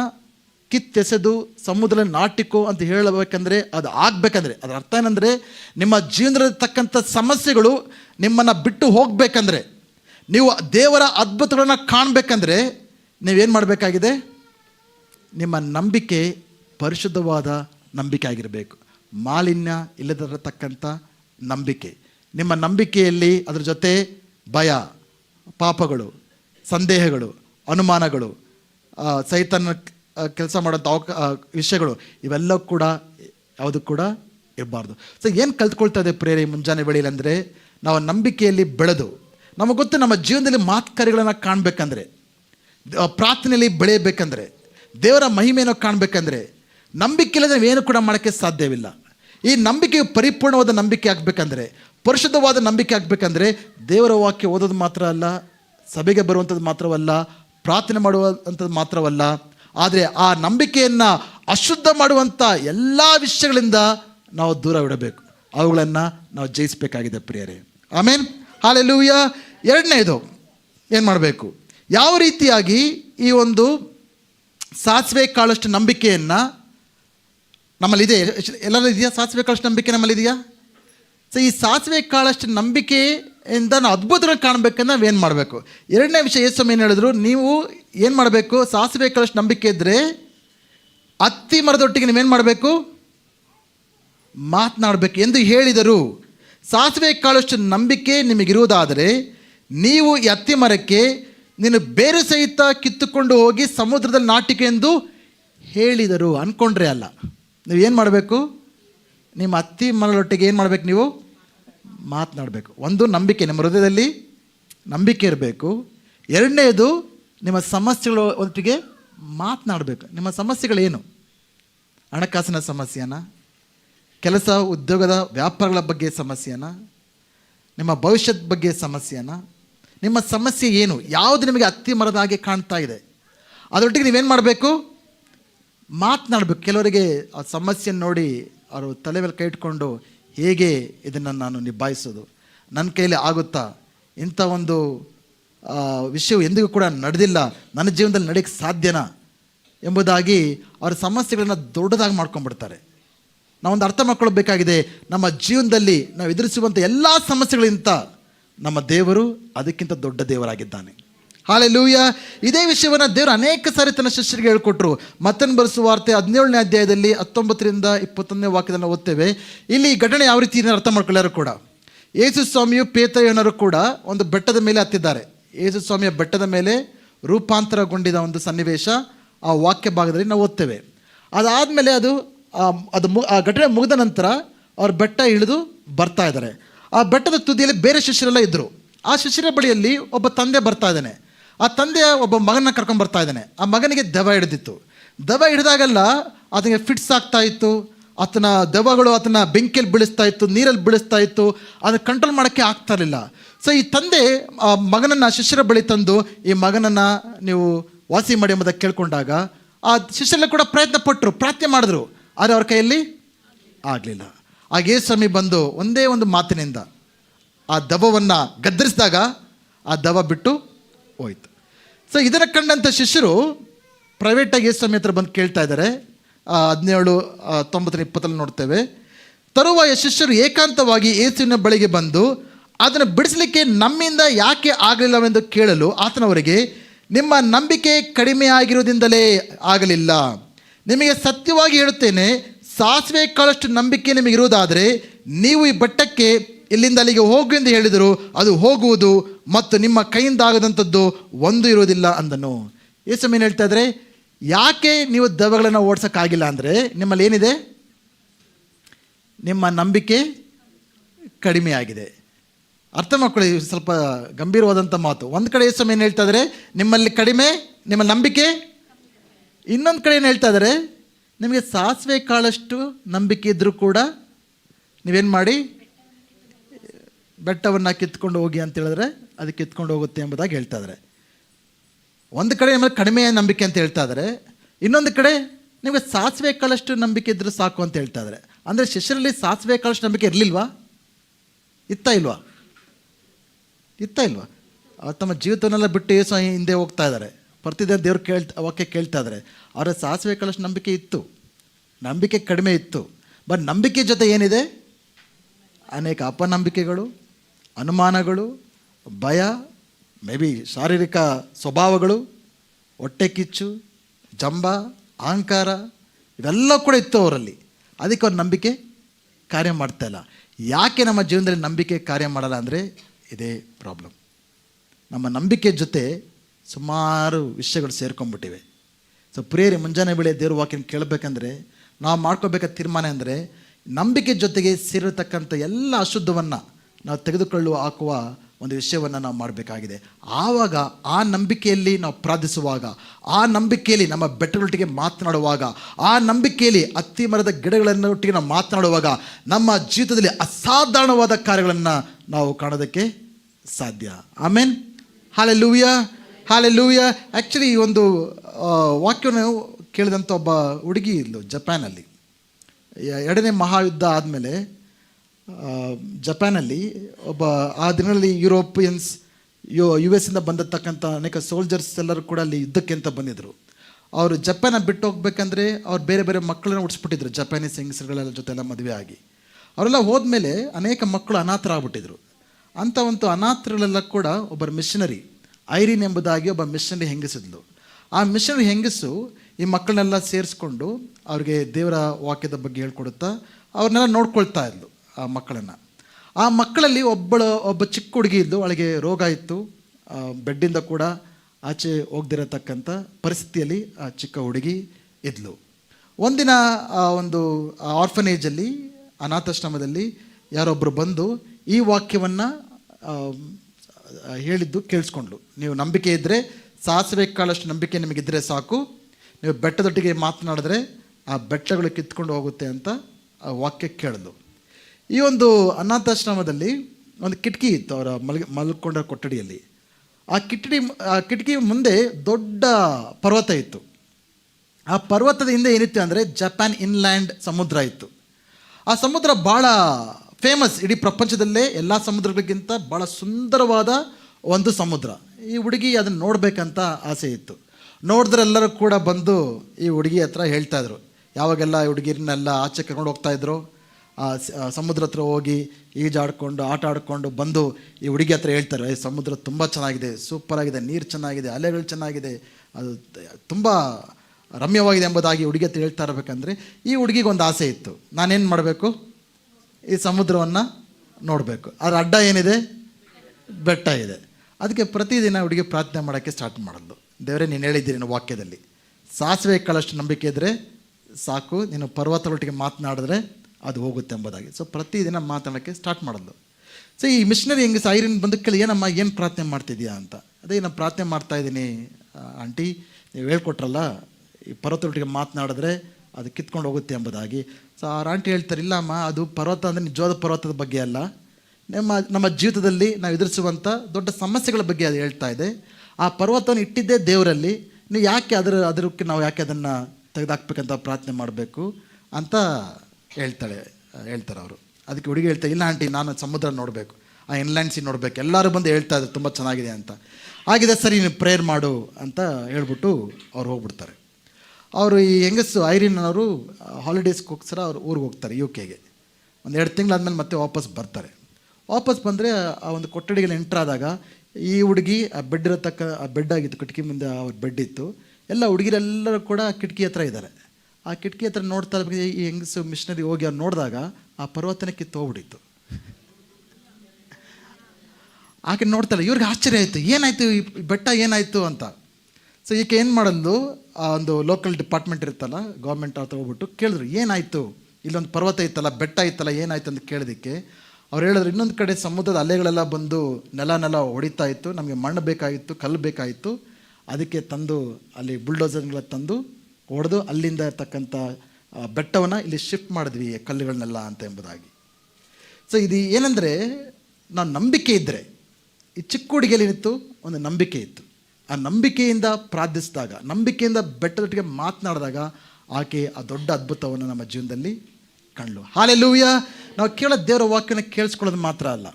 ಕಿತ್ತೆಸೆದು ಸಮುದ್ರ ನಾಟಿಕೋ ಅಂತ ಹೇಳಬೇಕಂದ್ರೆ, ಅದು ಆಗಬೇಕಂದ್ರೆ, ಅದರ ಅರ್ಥ ಏನಂದರೆ, ನಿಮ್ಮ ಜೀವನದಲ್ಲಿ ತಕ್ಕಂಥ ಸಮಸ್ಯೆಗಳು ನಿಮ್ಮನ್ನು ಬಿಟ್ಟು ಹೋಗಬೇಕಂದ್ರೆ ನೀವು ದೇವರ ಅದ್ಭುತಗಳನ್ನು ಕಾಣಬೇಕಂದ್ರೆ ನೀವೇನು ಮಾಡಬೇಕಾಗಿದೆ? ನಿಮ್ಮ ನಂಬಿಕೆ ಪರಿಶುದ್ಧವಾದ ನಂಬಿಕೆ ಆಗಿರಬೇಕು. ಮಾಲಿನ್ಯ ಇಲ್ಲದಿರತಕ್ಕಂಥ ನಂಬಿಕೆ. ನಿಮ್ಮ ನಂಬಿಕೆಯಲ್ಲಿ ಅದರ ಜೊತೆ ಭಯ, ಪಾಪಗಳು, ಸಂದೇಹಗಳು, ಅನುಮಾನಗಳು ಸೈತನ ಕೆಲಸ ಮಾಡೋಂಥ ಅವಕ ವಿಷಯಗಳು ಇವೆಲ್ಲ ಕೂಡ ಯಾವುದು ಕೂಡ ಇರಬಾರ್ದು. ಸೊ ಏನು ಕಲ್ತ್ಕೊಳ್ತಾ ಇದೆ ಪ್ರೇರೆ ಮುಂಜಾನೆ ಬೆಳೆಯಲ್ಲಿ ಅಂದರೆ, ನಾವು ನಂಬಿಕೆಯಲ್ಲಿ ಬೆಳೆದು ನಮಗೆ ಗೊತ್ತು ನಮ್ಮ ಜೀವನದಲ್ಲಿ ಮಾತುಕರಿಗಳನ್ನು ಕಾಣಬೇಕಂದ್ರೆ ಪ್ರಾರ್ಥನೆಯಲ್ಲಿ ಬೆಳೆಯಬೇಕಂದ್ರೆ, ದೇವರ ಮಹಿಮೆಯನ್ನು ಕಾಣಬೇಕಂದ್ರೆ, ನಂಬಿಕೆ ಇಲ್ಲದೆ ಏನು ಕೂಡ ಮಾಡೋಕ್ಕೆ ಸಾಧ್ಯವಿಲ್ಲ. ಈ ನಂಬಿಕೆಯು ಪರಿಪೂರ್ಣವಾದ ನಂಬಿಕೆ ಆಗಬೇಕಂದ್ರೆ, ಪರಿಶುದ್ಧವಾದ ನಂಬಿಕೆ ಆಗಬೇಕಂದ್ರೆ ದೇವರ ವಾಕ್ಯ ಓದೋದು ಮಾತ್ರ ಅಲ್ಲ, ಸಭೆಗೆ ಬರುವಂಥದ್ದು ಮಾತ್ರವಲ್ಲ, ಪ್ರಾರ್ಥನೆ ಮಾಡುವಂಥದ್ದು ಮಾತ್ರವಲ್ಲ, ಆದರೆ ಆ ನಂಬಿಕೆಯನ್ನು ಅಶುದ್ಧ ಮಾಡುವಂಥ ಎಲ್ಲ ವಿಷಯಗಳಿಂದ ನಾವು ದೂರವಿಡಬೇಕು ಅವುಗಳನ್ನು ನಾವು ಜಯಿಸಬೇಕಾಗಿದೆ ಪ್ರಿಯರೇ. ಆಮೇನ್? ಹಾಲೆಲ್ಲೂಯ್ಯ ಎರಡನೇದು ಏನು ಮಾಡಬೇಕು? ಯಾವ ರೀತಿಯಾಗಿ ಈ ಒಂದು ಸಾಸಿವೆ ಕಾಳಷ್ಟು ನಂಬಿಕೆಯನ್ನು ನಮ್ಮಲ್ಲಿದೆ? ಎಲ್ಲರೂ ಇದೆಯಾ? ಸಾಸಿವೆ ಕಾಳಷ್ಟು ನಂಬಿಕೆ ನಮ್ಮಲ್ಲಿದೆಯಾ? ಸೊ ಈ ಸಾಸಿವೆ ಕಾಳಷ್ಟು ನಂಬಿಕೆಯಿಂದ ನಾವು ಅದ್ಭುತವಾಗಿ ಕಾಣಬೇಕಂದ್ರೆ ನಾವೇನು ಮಾಡಬೇಕು? ಎರಡನೇ ವಿಷಯ ಯೇಸು ಏನು ಹೇಳಿದ್ರು? ನೀವು ಏನು ಮಾಡಬೇಕು? ಸಾಸಿವೆ ಕಾಳಷ್ಟು ನಂಬಿಕೆ ಇದ್ದರೆ ಅತ್ತಿ ಮರದೊಟ್ಟಿಗೆ ನೀವೇನು ಮಾಡಬೇಕು? ಮಾತನಾಡಬೇಕು. ಎಂದು ಹೇಳಿದರು. ಸಾಸಿವೆ ಕಾಳಷ್ಟು ನಂಬಿಕೆ ನಿಮಗಿರುವುದಾದರೆ ನೀವು ಈ ಅತ್ತಿ ಮರಕ್ಕೆ ನೀನು ಬೇರೆ ಸಹಿತ ಕಿತ್ತುಕೊಂಡು ಹೋಗಿ ಸಮುದ್ರದಲ್ಲಿ ನಾಟಿಕೆ ಎಂದು ಹೇಳಿದರು ಅಂದ್ಕೊಂಡ್ರೆ ಅಲ್ಲ. ನೀವು ಏನು ಮಾಡಬೇಕು? ನಿಮ್ಮ ಅತ್ತಿ ಮನಲೊಟ್ಟಿಗೆ ಏನು ಮಾಡಬೇಕು ನೀವು? ಮಾತನಾಡಬೇಕು. ಒಂದು ನಂಬಿಕೆ, ನಿಮ್ಮ ಹೃದಯದಲ್ಲಿ ನಂಬಿಕೆ ಇರಬೇಕು. ಎರಡನೇದು, ನಿಮ್ಮ ಸಮಸ್ಯೆಗಳ ಒಟ್ಟಿಗೆ ಮಾತನಾಡಬೇಕು. ನಿಮ್ಮ ಸಮಸ್ಯೆಗಳೇನು ಹಣಕಾಸಿನ ಸಮಸ್ಯೆನ? ಕೆಲಸ, ಉದ್ಯೋಗದ ವ್ಯಾಪಾರಗಳ ಬಗ್ಗೆ ಸಮಸ್ಯೆನ? ನಿಮ್ಮ ಭವಿಷ್ಯದ ಬಗ್ಗೆ ಸಮಸ್ಯೆನ? ನಿಮ್ಮ ಸಮಸ್ಯೆ ಏನು? ಯಾವುದು ನಿಮಗೆ ಅತ್ತಿ ಮರದ ಹಾಗೆ ಕಾಣ್ತಾ ಇದೆ? ಅದರೊಟ್ಟಿಗೆ ನೀವೇನು ಮಾಡಬೇಕು? ಮಾತನಾಡಬೇಕು. ಕೆಲವರಿಗೆ ಆ ಸಮಸ್ಯೆಯನ್ನು ನೋಡಿ ಅವರು ತಲೆ ಮೇಲೆ ಕೈ ಇಟ್ಕೊಂಡು ಹೇಗೆ ಇದನ್ನು ನಾನು ನಿಭಾಯಿಸೋದು? ನನ್ನ ಕೈಯಲ್ಲಿ ಆಗುತ್ತಾ? ಇಂಥ ಒಂದು ವಿಷಯವು ಎಂದಿಗೂ ಕೂಡ ನಡೆದಿಲ್ಲ. ನನ್ನ ಜೀವನದಲ್ಲಿ ನಡೆಯೋಕ್ಕೆ ಸಾಧ್ಯನಾ? ಎಂಬುದಾಗಿ ಅವರ ಸಮಸ್ಯೆಗಳನ್ನು ದೊಡ್ಡದಾಗಿ ಮಾಡ್ಕೊಂಡ್ಬಿಡ್ತಾರೆ. ನಾವೊಂದು ಅರ್ಥ ಮಾಡ್ಕೊಳ್ಬೇಕಾಗಿದೆ. ನಮ್ಮ ಜೀವನದಲ್ಲಿ ನಾವು ಎದುರಿಸುವಂಥ ಎಲ್ಲ ಸಮಸ್ಯೆಗಳಿಂತ ನಮ್ಮ ದೇವರು ಅದಕ್ಕಿಂತ ದೊಡ್ಡ ದೇವರಾಗಿದ್ದಾನೆ. ಹಾಲೆಲೂಯ ಇದೇ ವಿಷಯವನ್ನು ದೇವರು ಅನೇಕ ಸಾರಿ ತನ್ನ ಶಿಷ್ಯರಿಗೆ ಹೇಳ್ಕೊಟ್ರು. ಮತ್ತನ್ನು ಬರೆಸುವ ವಾರ್ತೆ ಹದಿನೇಳನೇ ಅಧ್ಯಾಯದಲ್ಲಿ ಹತ್ತೊಂಬತ್ತರಿಂದ ಇಪ್ಪತ್ತೊಂದನೇ ವಾಕ್ಯದಲ್ಲಿ ಓದ್ತೇವೆ. ಇಲ್ಲಿ ಘಟನೆ ಯಾವ ರೀತಿ ಅರ್ಥ ಮಾಡ್ಕೊಳ್ಳಾರು ಕೂಡ. ಯೇಸು ಸ್ವಾಮಿಯು ಪೇತಯ್ಯನರು ಕೂಡ ಒಂದು ಬೆಟ್ಟದ ಮೇಲೆ ಹತ್ತಿದ್ದಾರೆ. ಯೇಸು ಸ್ವಾಮಿಯ ಬೆಟ್ಟದ ಮೇಲೆ ರೂಪಾಂತರಗೊಂಡಿದ ಒಂದು ಸನ್ನಿವೇಶ ಆ ವಾಕ್ಯ ಭಾಗದಲ್ಲಿ ನಾವು ಓದ್ತೇವೆ. ಅದಾದಮೇಲೆ ಅದು ಅದು ಮು, ಆ ಘಟನೆ ಮುಗಿದ ನಂತರ ಅವ್ರ ಬೆಟ್ಟ ಇಳಿದು ಬರ್ತಾ ಇದ್ದಾರೆ. ಆ ಬೆಟ್ಟದ ತುದಿಯಲ್ಲಿ ಬೇರೆ ಶಿಷ್ಯರೆಲ್ಲ ಇದ್ದರು ಆ ಶಿಷ್ಯರ ಬಳಿಯಲ್ಲಿ ಒಬ್ಬ ತಂದೆ ಬರ್ತಾ ಇದ್ದಾನೆ. ಆ ತಂದೆ ಒಬ್ಬ ಮಗನ ಕರ್ಕೊಂಡು ಬರ್ತಾ ಇದ್ದಾನೆ. ಆ ಮಗನಿಗೆ ದೆವ ಹಿಡಿದಿತ್ತು. ದೆವ ಹಿಡಿದಾಗೆಲ್ಲ ಅದಕ್ಕೆ ಫಿಟ್ಸ್ ಆಗ್ತಾ ಇತ್ತು. ಆತನ ದೆವ್ವಗಳು ಆತನ ಬೆಂಕಿಯಲ್ಲಿ ಬೀಳಿಸ್ತಾ ಇತ್ತು, ನೀರಲ್ಲಿ ಬೀಳಿಸ್ತಾ ಇತ್ತು. ಅದನ್ನು ಕಂಟ್ರೋಲ್ ಮಾಡೋಕ್ಕೆ ಆಗ್ತಾ ಇರಲಿಲ್ಲ. ಸೊ ಈ ತಂದೆ, ಆ ಮಗನನ್ನು ಶಿಷ್ಯರ ಬಳಿ ತಂದು ಈ ಮಗನನ್ನು ನೀವು ವಾಸಿ ಮಾಡಿ ಎಂಬುದಾಗಿ ಕೇಳ್ಕೊಂಡಾಗ ಆ ಶಿಷ್ಯರೆಲ್ಲ ಕೂಡ ಪ್ರಯತ್ನ ಪಟ್ಟರು ಪ್ರಾರ್ಥನೆ ಮಾಡಿದ್ರು. ಆದರೆ ಅವ್ರ ಕೈಯಲ್ಲಿ ಆಗಲಿಲ್ಲ. ಆಗ ಯೇಸು ಸ್ವಾಮಿ ಬಂದು ಒಂದೇ ಒಂದು ಮಾತಿನಿಂದ ಆ ದವವನ್ನು ಗದ್ದರಿಸಿದಾಗ ಆ ದವ ಬಿಟ್ಟು ಹೋಯ್ತು. ಸೊ ಇದನ್ನು ಕಂಡಂಥ ಶಿಷ್ಯರು ಪ್ರೈವೇಟಾಗಿ ಯೇಸು ಸ್ವಾಮಿ ಹತ್ರ ಬಂದು ಕೇಳ್ತಾ ಇದ್ದಾರೆ. ಹದಿನೇಳು ತೊಂಬತ್ತರ ಇಪ್ಪತ್ತಲ್ಲಿ ನೋಡ್ತೇವೆ. ತರುವಾಯ ಶಿಷ್ಯರು ಏಕಾಂತವಾಗಿ ಯೇಸುವಿನ ಬಳಿಗೆ ಬಂದು ಅದನ್ನು ಬಿಡಿಸಲಿಕ್ಕೆ ನಮ್ಮಿಂದ ಯಾಕೆ ಆಗಲಿಲ್ಲವೆಂದು ಕೇಳಲು ಆತನವರಿಗೆ, ನಿಮ್ಮ ನಂಬಿಕೆ ಕಡಿಮೆ ಆಗಿರುವುದರಿಂದಲೇ ಆಗಲಿಲ್ಲ. ನಿಮಗೆ ಸತ್ಯವಾಗಿ ಹೇಳುತ್ತೇನೆ ಸಾಸಿವೆ ಕಾಳಷ್ಟು ನಂಬಿಕೆ ನಿಮಗೆ ಇರುವುದಾದರೆ ನೀವು ಈ ಬೆಟ್ಟಕ್ಕೆ ಇಲ್ಲಿಂದ ಅಲ್ಲಿಗೆ ಹೋಗು ಎಂದು ಹೇಳಿದರು ಅದು ಹೋಗುವುದು ಮತ್ತು ನಿಮ್ಮ ಕೈಯಿಂದ ಆಗದಂಥದ್ದು ಒಂದು ಇರುವುದಿಲ್ಲ ಅಂದನು. ಯೇಸು ಏನು ಹೇಳ್ತಾ ಇದ್ರೆ ಯಾಕೆ ನೀವು ದೆವ್ವಗಳನ್ನು ಓಡಿಸೋಕ್ಕಾಗಿಲ್ಲ ಅಂದರೆ ನಿಮ್ಮಲ್ಲಿ ಏನಿದೆ? ನಿಮ್ಮ ನಂಬಿಕೆ ಕಡಿಮೆ ಆಗಿದೆ. ಅರ್ಥ ಮಾಡ್ಕೊಳ್ಳಿ, ಸ್ವಲ್ಪ ಗಂಭೀರವಾದಂಥ ಮಾತು. ಒಂದು ಕಡೆ ಯೇಸು ಏನು ಹೇಳ್ತಾ ಇದ್ದರೆ? ನಿಮ್ಮಲ್ಲಿ ಕಡಿಮೆ, ನಿಮ್ಮ ನಂಬಿಕೆ? ಇನ್ನೊಂದು ಕಡೆ ಏನು ಹೇಳ್ತಾ ಇದ್ದಾರೆ? ನಿಮಗೆ ಸಾಸಿವೆ ಕಾಳಷ್ಟು ನಂಬಿಕೆ ಇದ್ದರೂ ಕೂಡ ನೀವೇನು ಮಾಡಿ? ಬೆಟ್ಟವನ್ನು ಕಿತ್ಕೊಂಡು ಹೋಗಿ ಅಂತ ಹೇಳಿದ್ರೆ ಅದು ಕಿತ್ಕೊಂಡು ಹೋಗುತ್ತೆ ಎಂಬುದಾಗಿ ಹೇಳ್ತಾ ಇದ್ದಾರೆ. ಒಂದು ಕಡೆ ನಿಮಗೆ ಕಡಿಮೆ ನಂಬಿಕೆ ಅಂತ ಹೇಳ್ತಾ ಇದ್ದಾರೆ. ಇನ್ನೊಂದು ಕಡೆ ನಿಮಗೆ ಸಾಸಿವೆ ಕಾಳಷ್ಟು ನಂಬಿಕೆ ಇದ್ದರೂ ಸಾಕು ಅಂತ ಹೇಳ್ತಾ ಇದ್ದಾರೆ. ಅಂದರೆ ಶಿಷ್ಯರಲ್ಲಿ ಸಾಸಿವೆ ಕಾಳಷ್ಟು ನಂಬಿಕೆ ಇರಲಿಲ್ವಾ? ಇತ್ತ ಇಲ್ವಾ? ಇತ್ತ ಇಲ್ವಾ? ತಮ್ಮ ಜೀವಿತವನ್ನೆಲ್ಲ ಬಿಟ್ಟು ಯೇಸು ಹಿಂದೆ ಹೋಗ್ತಾ ಇದ್ದಾರೆ. ಪ್ರತಿದಿನ ದೇವ್ರು ಕೇಳ್ತ ವಾಕ್ಯ ಕೇಳ್ತಾ ಇದ್ದಾರೆ ಅವರ ಸಾಸಿವೆ ಕಳಷ್ಟು ನಂಬಿಕೆ ಇತ್ತು. ನಂಬಿಕೆ ಕಡಿಮೆ ಇತ್ತು. ಬಟ್ ನಂಬಿಕೆ ಜೊತೆ ಏನಿದೆ? ಅನೇಕ ಅಪನಂಬಿಕೆಗಳು, ಅನುಮಾನಗಳು, ಭಯ, ಮೇ ಬಿ ಶಾರೀರಿಕ ಸ್ವಭಾವಗಳು, ಹೊಟ್ಟೆ ಕಿಚ್ಚು, ಜಂಬ, ಅಹಂಕಾರ, ಇವೆಲ್ಲ ಕೂಡ ಇತ್ತು ಅವರಲ್ಲಿ. ಅದಕ್ಕೆ ಅವ್ರ ನಂಬಿಕೆ ಕಾರ್ಯ ಮಾಡ್ತಾ ಇಲ್ಲ. ಯಾಕೆ ನಮ್ಮ ಜೀವನದಲ್ಲಿ ನಂಬಿಕೆ ಕಾರ್ಯ ಮಾಡಲ್ಲ ಅಂದರೆ, ಇದೇ ಪ್ರಾಬ್ಲಮ್ ನಮ್ಮ ನಂಬಿಕೆ ಜೊತೆ ಸುಮಾರು ವಿಷಯಗಳು ಸೇರ್ಕೊಂಡ್ಬಿಟ್ಟಿವೆ. ಸೊ ಪ್ರಿಯರಿ, ಮುಂಜಾನೆ ಬೆಳೆ ದೇವ್ರ ವಾಕ್ಯನ ಕೇಳಬೇಕಂದ್ರೆ, ನಾವು ಮಾಡ್ಕೋಬೇಕಾದ ತೀರ್ಮಾನ ಅಂದರೆ, ನಂಬಿಕೆ ಜೊತೆಗೆ ಸೇರಿರತಕ್ಕಂಥ ಎಲ್ಲ ಅಶುದ್ಧವನ್ನು ನಾವು ತೆಗೆದುಕೊಳ್ಳುವ, ಹಾಕುವ ಒಂದು ವಿಷಯವನ್ನು ನಾವು ಮಾಡಬೇಕಾಗಿದೆ. ಆವಾಗ ಆ ನಂಬಿಕೆಯಲ್ಲಿ ನಾವು ಪ್ರಾರ್ಥಿಸುವಾಗ, ಆ ನಂಬಿಕೆಯಲ್ಲಿ ನಮ್ಮ ಬೆಟ್ಟಗಳೊಟ್ಟಿಗೆ ಮಾತನಾಡುವಾಗ, ಆ ನಂಬಿಕೆಯಲ್ಲಿ ಅತ್ತಿ ಮರದ ಗಿಡಗಳನ್ನೊಟ್ಟಿಗೆ ನಾವು ಮಾತನಾಡುವಾಗ, ನಮ್ಮ ಜೀವಿತದಲ್ಲಿ ಅಸಾಧಾರಣವಾದ ಕಾರ್ಯಗಳನ್ನು ನಾವು ಕಾಣೋದಕ್ಕೆ ಸಾಧ್ಯ. ಆಮೇನ್. ಹಾಲೆ ಲೂಯ ಹಾಲೆ ಲೂಯ ಆ್ಯಕ್ಚುಲಿ ಒಂದು ವಾಕ್ಯನ ಕೇಳಿದಂಥ ಒಬ್ಬ ಹುಡುಗಿ ಇದ್ಲು ಜಪಾನಲ್ಲಿ. ಎರಡನೇ ಮಹಾಯುದ್ಧ ಆದಮೇಲೆ ಜಪಾನಲ್ಲಿ ಒಬ್ಬ, ಆ ದಿನದಲ್ಲಿ ಯುರೋಪಿಯನ್ಸ್, ಯು ಯು ಎಸ್ ಇಂದ ಬಂದಿರ್ತಕ್ಕಂಥ ಅನೇಕ ಸೋಲ್ಜರ್ಸ್ ಎಲ್ಲರೂ ಕೂಡ ಅಲ್ಲಿ ಯುದ್ಧಕ್ಕೆ ಅಂತ ಬಂದಿದ್ದರು ಅವರು ಜಪಾನ ಬಿಟ್ಟು ಹೋಗ್ಬೇಕಂದ್ರೆ ಅವ್ರು ಬೇರೆ ಬೇರೆ ಮಕ್ಕಳನ್ನ ಉಡ್ಸ್ಬಿಟ್ಟಿದ್ರು ಜಪಾನೀಸ್ ಹೆಂಗಸರುಗಳೆಲ್ಲ ಜೊತೆ ಎಲ್ಲ ಮದುವೆ ಆಗಿ. ಅವರೆಲ್ಲ ಹೋದ್ಮೇಲೆ ಅನೇಕ ಮಕ್ಕಳು ಅನಾಥರಾಗ್ಬಿಟ್ಟಿದ್ರು. ಅಂಥ ಒಂದು ಅನಾಥರಲ್ಲೆಲ್ಲ ಕೂಡ ಒಬ್ಬರು ಮಿಷನರಿ ಐರಿನ್ ಎಂಬುದಾಗಿ ಒಬ್ಬ ಮಿಷನರಿ ಹೆಂಗಸಿದ್ಲು. ಆ ಮಿಷನರಿ ಹೆಂಗಸು ಈ ಮಕ್ಕಳನ್ನೆಲ್ಲ ಸೇರಿಸ್ಕೊಂಡು ಅವ್ರಿಗೆ ದೇವರ ವಾಕ್ಯದ ಬಗ್ಗೆ ಹೇಳ್ಕೊಡುತ್ತಾ ಅವ್ರನ್ನೆಲ್ಲ ನೋಡ್ಕೊಳ್ತಾ ಇದ್ಲು, ಆ ಮಕ್ಕಳನ್ನು. ಆ ಮಕ್ಕಳಲ್ಲಿ ಒಬ್ಬಳು, ಒಬ್ಬ ಚಿಕ್ಕ ಹುಡುಗಿ ಇದ್ದು ಅವಳಿಗೆ ರೋಗ ಇತ್ತು. ಬೆಡ್ಡಿಂದ ಕೂಡ ಆಚೆ ಹೋಗ್ದಿರತಕ್ಕಂಥ ಪರಿಸ್ಥಿತಿಯಲ್ಲಿ ಆ ಚಿಕ್ಕ ಹುಡುಗಿ ಇದ್ಲು. ಒಂದಿನ ಆ ಒಂದು ಆರ್ಫನೇಜಲ್ಲಿ, ಅನಾಥಾಶ್ರಮದಲ್ಲಿ ಯಾರೊಬ್ಬರು ಬಂದು ಈ ವಾಕ್ಯವನ್ನು ಹೇಳಿದ್ದು ಕೇಳಿಸ್ಕೊಂಡ್ಲು. ನೀವು ನಂಬಿಕೆ ಇದ್ದರೆ ಸಾಸಿವೆ ಕಾಳಷ್ಟು ನಂಬಿಕೆ ನಿಮಗಿದ್ದರೆ ಸಾಕು. ನೀವು ಬೆಟ್ಟದೊಟ್ಟಿಗೆ ಮಾತನಾಡಿದ್ರೆ, ಆ ಬೆಟ್ಟಗಳು ಕಿತ್ಕೊಂಡು ಹೋಗುತ್ತೆ ಅಂತ ಆ ವಾಕ್ಯ ಕೇಳಿದ್ಲು. ಈ ಒಂದು ಅನಾಥಾಶ್ರಮದಲ್ಲಿ ಒಂದು ಕಿಟಕಿ ಇತ್ತು ಅವರ ಮಲ್ಗೆ, ಮಲ್ಕೊಂಡ ಕೊಠಡಿಯಲ್ಲಿ. ಆ ಕಿಟಕಿ ಆ ಕಿಟಕಿ ಮುಂದೆ ದೊಡ್ಡ ಪರ್ವತ ಇತ್ತು. ಆ ಪರ್ವತದ ಹಿಂದೆ ಏನಿತ್ತು ಅಂದರೆ, ಜಪಾನ್ ಇನ್ಲ್ಯಾಂಡ್ ಸಮುದ್ರ ಇತ್ತು. ಆ ಸಮುದ್ರ ಭಾಳ ಫೇಮಸ್ ಇಡೀ ಪ್ರಪಂಚದಲ್ಲೇ ಎಲ್ಲ ಸಮುದ್ರಗಳಿಗಿಂತ ಭಾಳ ಸುಂದರವಾದ ಒಂದು ಸಮುದ್ರ. ಈ ಹುಡುಗಿ ಅದನ್ನು ನೋಡಬೇಕಂತ ಆಸೆ ಇತ್ತು. ನೋಡಿದ್ರೆಲ್ಲರೂ ಕೂಡ ಬಂದು ಈ ಹುಡುಗಿ ಹತ್ರ ಹೇಳ್ತಾಯಿದ್ರು ಯಾವಾಗೆಲ್ಲ ಹುಡುಗಿರನ್ನೆಲ್ಲ ಆಚೆ ಕರ್ಕೊಂಡು ಹೋಗ್ತಾಯಿದ್ರು ಸಮುದ್ರ ಹತ್ರ ಹೋಗಿ ಈಜಾಡಿಕೊಂಡು, ಆಟ ಆಡಿಕೊಂಡು ಬಂದು ಈ ಹುಡುಗಿ ಹತ್ರ ಹೇಳ್ತಾರೆ ಈ ಸಮುದ್ರ ತುಂಬ ಚೆನ್ನಾಗಿದೆ ಸೂಪರಾಗಿದೆ ನೀರು ಚೆನ್ನಾಗಿದೆ, ಅಲೆಗಳು ಚೆನ್ನಾಗಿದೆ, ಅದು ತುಂಬ ರಮ್ಯವಾಗಿದೆ ಎಂಬುದಾಗಿ ಹುಡುಗಿ ಹತ್ರ ಹೇಳ್ತಾ ಇರಬೇಕಂದ್ರೆ ಈ ಹುಡುಗಿಗೆ ಒಂದು ಆಸೆ ಇತ್ತು. ನಾನೇನು ಮಾಡಬೇಕು? ಈ ಸಮುದ್ರವನ್ನು ನೋಡಬೇಕು. ಅದರ ಅಡ್ಡ ಏನಿದೆ? ಬೆಟ್ಟ ಇದೆ. ಅದಕ್ಕೆ ಪ್ರತಿದಿನ ಹುಡುಗಿ ಪ್ರಾರ್ಥನೆ ಮಾಡೋಕ್ಕೆ ಸ್ಟಾರ್ಟ್ ಮಾಡೋದು. ದೇವರೇ, ನೀನು ಹೇಳಿದ್ದೀರಿ ನಿನ್ನ ವಾಕ್ಯದಲ್ಲಿ. ಸಾಸಿವೆ ಕಳಷ್ಟು ನಂಬಿಕೆ ಇದ್ದರೆ ಸಾಕು. ನೀನು ಪರ್ವತದೊಟ್ಟಿಗೆ ಮಾತನಾಡಿದ್ರೆ ಅದು ಹೋಗುತ್ತೆ ಎಂಬುದಾಗಿ. ಸೊ ಪ್ರತಿದಿನ ಮಾತಾಡೋಕ್ಕೆ ಸ್ಟಾರ್ಟ್ ಮಾಡೋದು. ಸೊ ಈ ಮಿಷನರಿ ಹೆಂಗೆ ಸೈರಿನ ಬಂದು ಕೇಳಿ ಏನಮ್ಮ, ಏನು ಪ್ರಾರ್ಥನೆ ಮಾಡ್ತಿದ್ಯಾ ಅಂತ. ಅದೇ ನಾನು ಪ್ರಾರ್ಥನೆ ಮಾಡ್ತಾ ಇದ್ದೀನಿ ಆಂಟಿ. ನೀವು ಹೇಳ್ಕೊಟ್ರಲ್ಲ, ಈ ಪರ್ವತದೊಟ್ಟಿಗೆ ಮಾತನಾಡಿದ್ರೆ ಅದು ಕಿತ್ಕೊಂಡು ಹೋಗುತ್ತೆ ಎಂಬುದಾಗಿ. ಸೊ ಆ ಆಂಟಿ ಹೇಳ್ತಾರೆ, ಇಲ್ಲಮ್ಮ, ಅದು ಪರ್ವತ ಅಂದರೆ ನಿಜವಾದ ಪರ್ವತದ ಬಗ್ಗೆ ಅಲ್ಲ. ನಮ್ಮ ನಮ್ಮ ಜೀವಿತದಲ್ಲಿ ನಾವು ಎದುರಿಸುವಂಥ ದೊಡ್ಡ ಸಮಸ್ಯೆಗಳ ಬಗ್ಗೆ ಅದು ಹೇಳ್ತಾ ಇದೆ. ಆ ಪರ್ವತವನ್ನು ಇಟ್ಟಿದ್ದೇ ದೇವರಲ್ಲಿ. ನೀವು ಯಾಕೆ ಅದರ, ಅದಕ್ಕೆ ನಾವು ಯಾಕೆ ಅದನ್ನು ತೆಗೆದಾಕ್ಬೇಕಂತ ಪ್ರಾರ್ಥನೆ ಮಾಡಬೇಕು? ಅಂತ ಹೇಳ್ತಾಳೆ, ಹೇಳ್ತಾರೆ ಅವರು. ಅದಕ್ಕೆ ಹುಡುಗಿ ಹೇಳ್ತಾರೆ ಇಲ್ಲ ಆಂಟಿ, ನಾನು ಸಮುದ್ರ ನೋಡಬೇಕು. ಆ ಇನ್ಲ್ಯಾಂಡ್ ಸಿ ನೋಡಬೇಕು. ಎಲ್ಲರೂ ಬಂದು ಹೇಳ್ತಾ ಇದ್ದಾರೆ, ತುಂಬ ಚೆನ್ನಾಗಿದೆ ಅಂತ. ಆಗಿದೆ ಸರಿ, ನೀನು ಪ್ರೇಯರ್ ಮಾಡು ಅಂತ ಹೇಳ್ಬಿಟ್ಟು ಅವ್ರು ಹೋಗ್ಬಿಡ್ತಾರೆ. ಅವರು ಈ ಹೆಂಗಸು ಐರಿನ್ ಅವರು ಹಾಲಿಡೇಸ್ಗೋಸ್ಕರ ಅವ್ರು ಊರಿಗೆ ಹೋಗ್ತಾರೆ ಯು ಕೆಗೆ ಒಂದು ಎರಡು ತಿಂಗಳಾದ್ಮೇಲೆ ಮತ್ತೆ ವಾಪಸ್ ಬರ್ತಾರೆ. ವಾಪಸ್ ಬಂದರೆ ಆ ಒಂದು ಕೊಠಡಿಗೆ ಎಂಟ್ರಾದಾಗ ಈ ಹುಡುಗಿ ಆ ಬೆಡ್ ಇರತಕ್ಕ, ಆ ಬೆಡ್ ಆಗಿತ್ತು, ಕಿಟಕಿ ಮುಂದೆ ಅವ್ರ ಬೆಡ್ ಇತ್ತು. ಎಲ್ಲ ಹುಡುಗಿರೆಲ್ಲರೂ ಕೂಡ ಕಿಟಕಿ ಹತ್ರ ಇದ್ದಾರೆ. ಆ ಕಿಟಕಿ ಹತ್ರ ನೋಡ್ತಾ ಇರ್ಬೇಕು ಈ ಹೆಂಗಸು ಮಿಷನರಿ ಹೋಗಿ ಅವ್ರು ನೋಡಿದಾಗ ಆ ಪರ್ವತನ ಕಿತ್ತೋಗ್ಬಿಟ್ಟಿತ್ತು ಆಕೆ ನೋಡ್ತಾಳೆ, ಇವ್ರಿಗೆ ಆಶ್ಚರ್ಯ ಆಯಿತು, ಏನಾಯಿತು ಈ ಬೆಟ್ಟ ಏನಾಯಿತು ಅಂತ. ಸೊ ಈಕೆ ಏನು ಮಾಡೋದು ಆ ಒಂದು ಲೋಕಲ್ ಡಿಪಾರ್ಟ್ಮೆಂಟ್ ಇರುತ್ತಲ್ಲ ಗೌರ್ಮೆಂಟ್ ಅವ್ರು ತಗೋಬಿಟ್ಟು ಕೇಳಿದ್ರು, ಏನಾಯಿತು? ಇಲ್ಲೊಂದು ಪರ್ವತ ಇತ್ತಲ್ಲ, ಬೆಟ್ಟ ಇತ್ತಲ್ಲ, ಏನಾಯ್ತು? ಅಂತ ಕೇಳಿದಕ್ಕೆ ಅವ್ರು ಹೇಳಿದ್ರು, ಇನ್ನೊಂದು ಕಡೆ ಸಮುದ್ರದ ಅಲೆಗಳೆಲ್ಲ ಬಂದು ನೆಲ ನೆಲ ಹೊಡಿತಾ ಇತ್ತು, ನಮಗೆ ಮಣ್ಣು ಬೇಕಾಗಿತ್ತು, ಕಲ್ಲು ಬೇಕಾಗಿತ್ತು. ಅದಕ್ಕೆ ತಂದು ಅಲ್ಲಿ ಬುಲ್ಡೋಸರ್ಗಳ ತಂದು ಹೊಡೆದು ಅಲ್ಲಿಂದ ಇರ್ತಕ್ಕಂಥ ಬೆಟ್ಟವನ್ನು ಇಲ್ಲಿ ಶಿಫ್ಟ್ ಮಾಡಿದ್ವಿ ಕಲ್ಲುಗಳನ್ನೆಲ್ಲ ಅಂತ ಎಂಬುದಾಗಿ. ಸೊ ಇದು ಏನಂದರೆ ನಾವು ನಂಬಿಕೆ ಇದ್ದರೆ ಈ ಚಿಕ್ಕ ಹುಡುಗಿಯಲ್ಲಿ ಏನಿತ್ತು? ಒಂದು ನಂಬಿಕೆ ಇತ್ತು. ಆ ನಂಬಿಕೆಯಿಂದ ಪ್ರಾರ್ಥಿಸಿದಾಗ, ನಂಬಿಕೆಯಿಂದ ಬೆಟ್ಟದೊಟ್ಟಿಗೆ ಮಾತನಾಡಿದಾಗ ಆಕೆ ಆ ದೊಡ್ಡ ಅದ್ಭುತವನ್ನು ನಮ್ಮ ಜೀವನದಲ್ಲಿ ಕಂಡ್ಲು ಹಾಲೆಲ್ಲೂಯ ನಾವು ಕೇವಲ ದೇವರ ವಾಕ್ಯನ ಕೇಳಿಸ್ಕೊಳ್ಳೋದು ಮಾತ್ರ ಅಲ್ಲ.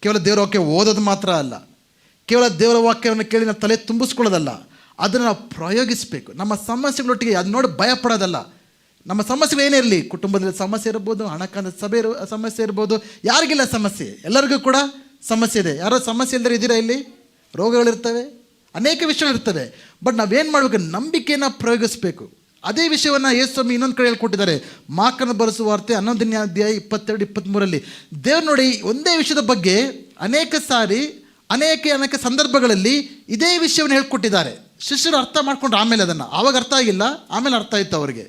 ಕೇವಲ ದೇವರ ವಾಕ್ಯ ಓದೋದು ಮಾತ್ರ ಅಲ್ಲ. ಕೇವಲ ದೇವರ ವಾಕ್ಯವನ್ನು ಕೇಳಿ ನಾವು ತಲೆ ತುಂಬಿಸ್ಕೊಳ್ಳೋದಲ್ಲ. ಅದನ್ನು ನಾವು ಪ್ರಯೋಗಿಸಬೇಕು. ನಮ್ಮ ಸಮಸ್ಯೆಗಳೊಟ್ಟಿಗೆ ಅದು ನೋಡಿ ಭಯಪಡೋದಲ್ಲ. ನಮ್ಮ ಸಮಸ್ಯೆಗಳು ಏನೇ ಇರಲಿ, ಕುಟುಂಬದಲ್ಲಿ ಸಮಸ್ಯೆ ಇರ್ಬೋದು, ಹಣಕಾಸಿನ ಸಭೆ ಇರೋ ಸಮಸ್ಯೆ ಇರ್ಬೋದು, ಯಾರಿಗಿಲ್ಲ ಸಮಸ್ಯೆ. ಎಲ್ಲರಿಗೂ ಕೂಡ ಸಮಸ್ಯೆ ಇದೆ. ಯಾರೋ ಸಮಸ್ಯೆ ಇಲ್ಲದ್ರೆ ಇದ್ದೀರಾ ಇಲ್ಲಿ? ರೋಗಗಳಿರ್ತವೆ. ಅನೇಕ ವಿಷಯಗಳಿರ್ತವೆ ಬಟ್ ನಾವೇನು ಮಾಡಬೇಕು? ನಂಬಿಕೆಯನ್ನು ಪ್ರಯೋಗಿಸಬೇಕು. ಅದೇ ವಿಷಯವನ್ನು ಯೇಸ್ವಾಮಿ ಇನ್ನೊಂದು ಕಡೆ ಹೇಳ್ಕೊಟ್ಟಿದ್ದಾರೆ ಮಾಕನ ಬರೆಸುವ ವಾರ್ತೆ ಹನ್ನೊಂದನೇ ಅಧ್ಯಾಯ ಇಪ್ಪತ್ತೆರಡು ಇಪ್ಪತ್ತ್ಮೂರಲ್ಲಿ ದೇವ್ರು ನೋಡಿ ಒಂದೇ ವಿಷಯದ ಬಗ್ಗೆ ಅನೇಕ ಸಾರಿ, ಅನೇಕ ಅನೇಕ ಸಂದರ್ಭಗಳಲ್ಲಿ ಇದೇ ವಿಷಯವನ್ನು ಹೇಳ್ಕೊಟ್ಟಿದ್ದಾರೆ. ಶಿಷ್ಯರು ಅರ್ಥ ಮಾಡ್ಕೊಂಡ್ರು ಆಮೇಲೆ ಅದನ್ನು. ಆವಾಗ ಅರ್ಥ ಆಗಿಲ್ಲ, ಆಮೇಲೆ ಅರ್ಥ ಆಯಿತು ಅವರಿಗೆ.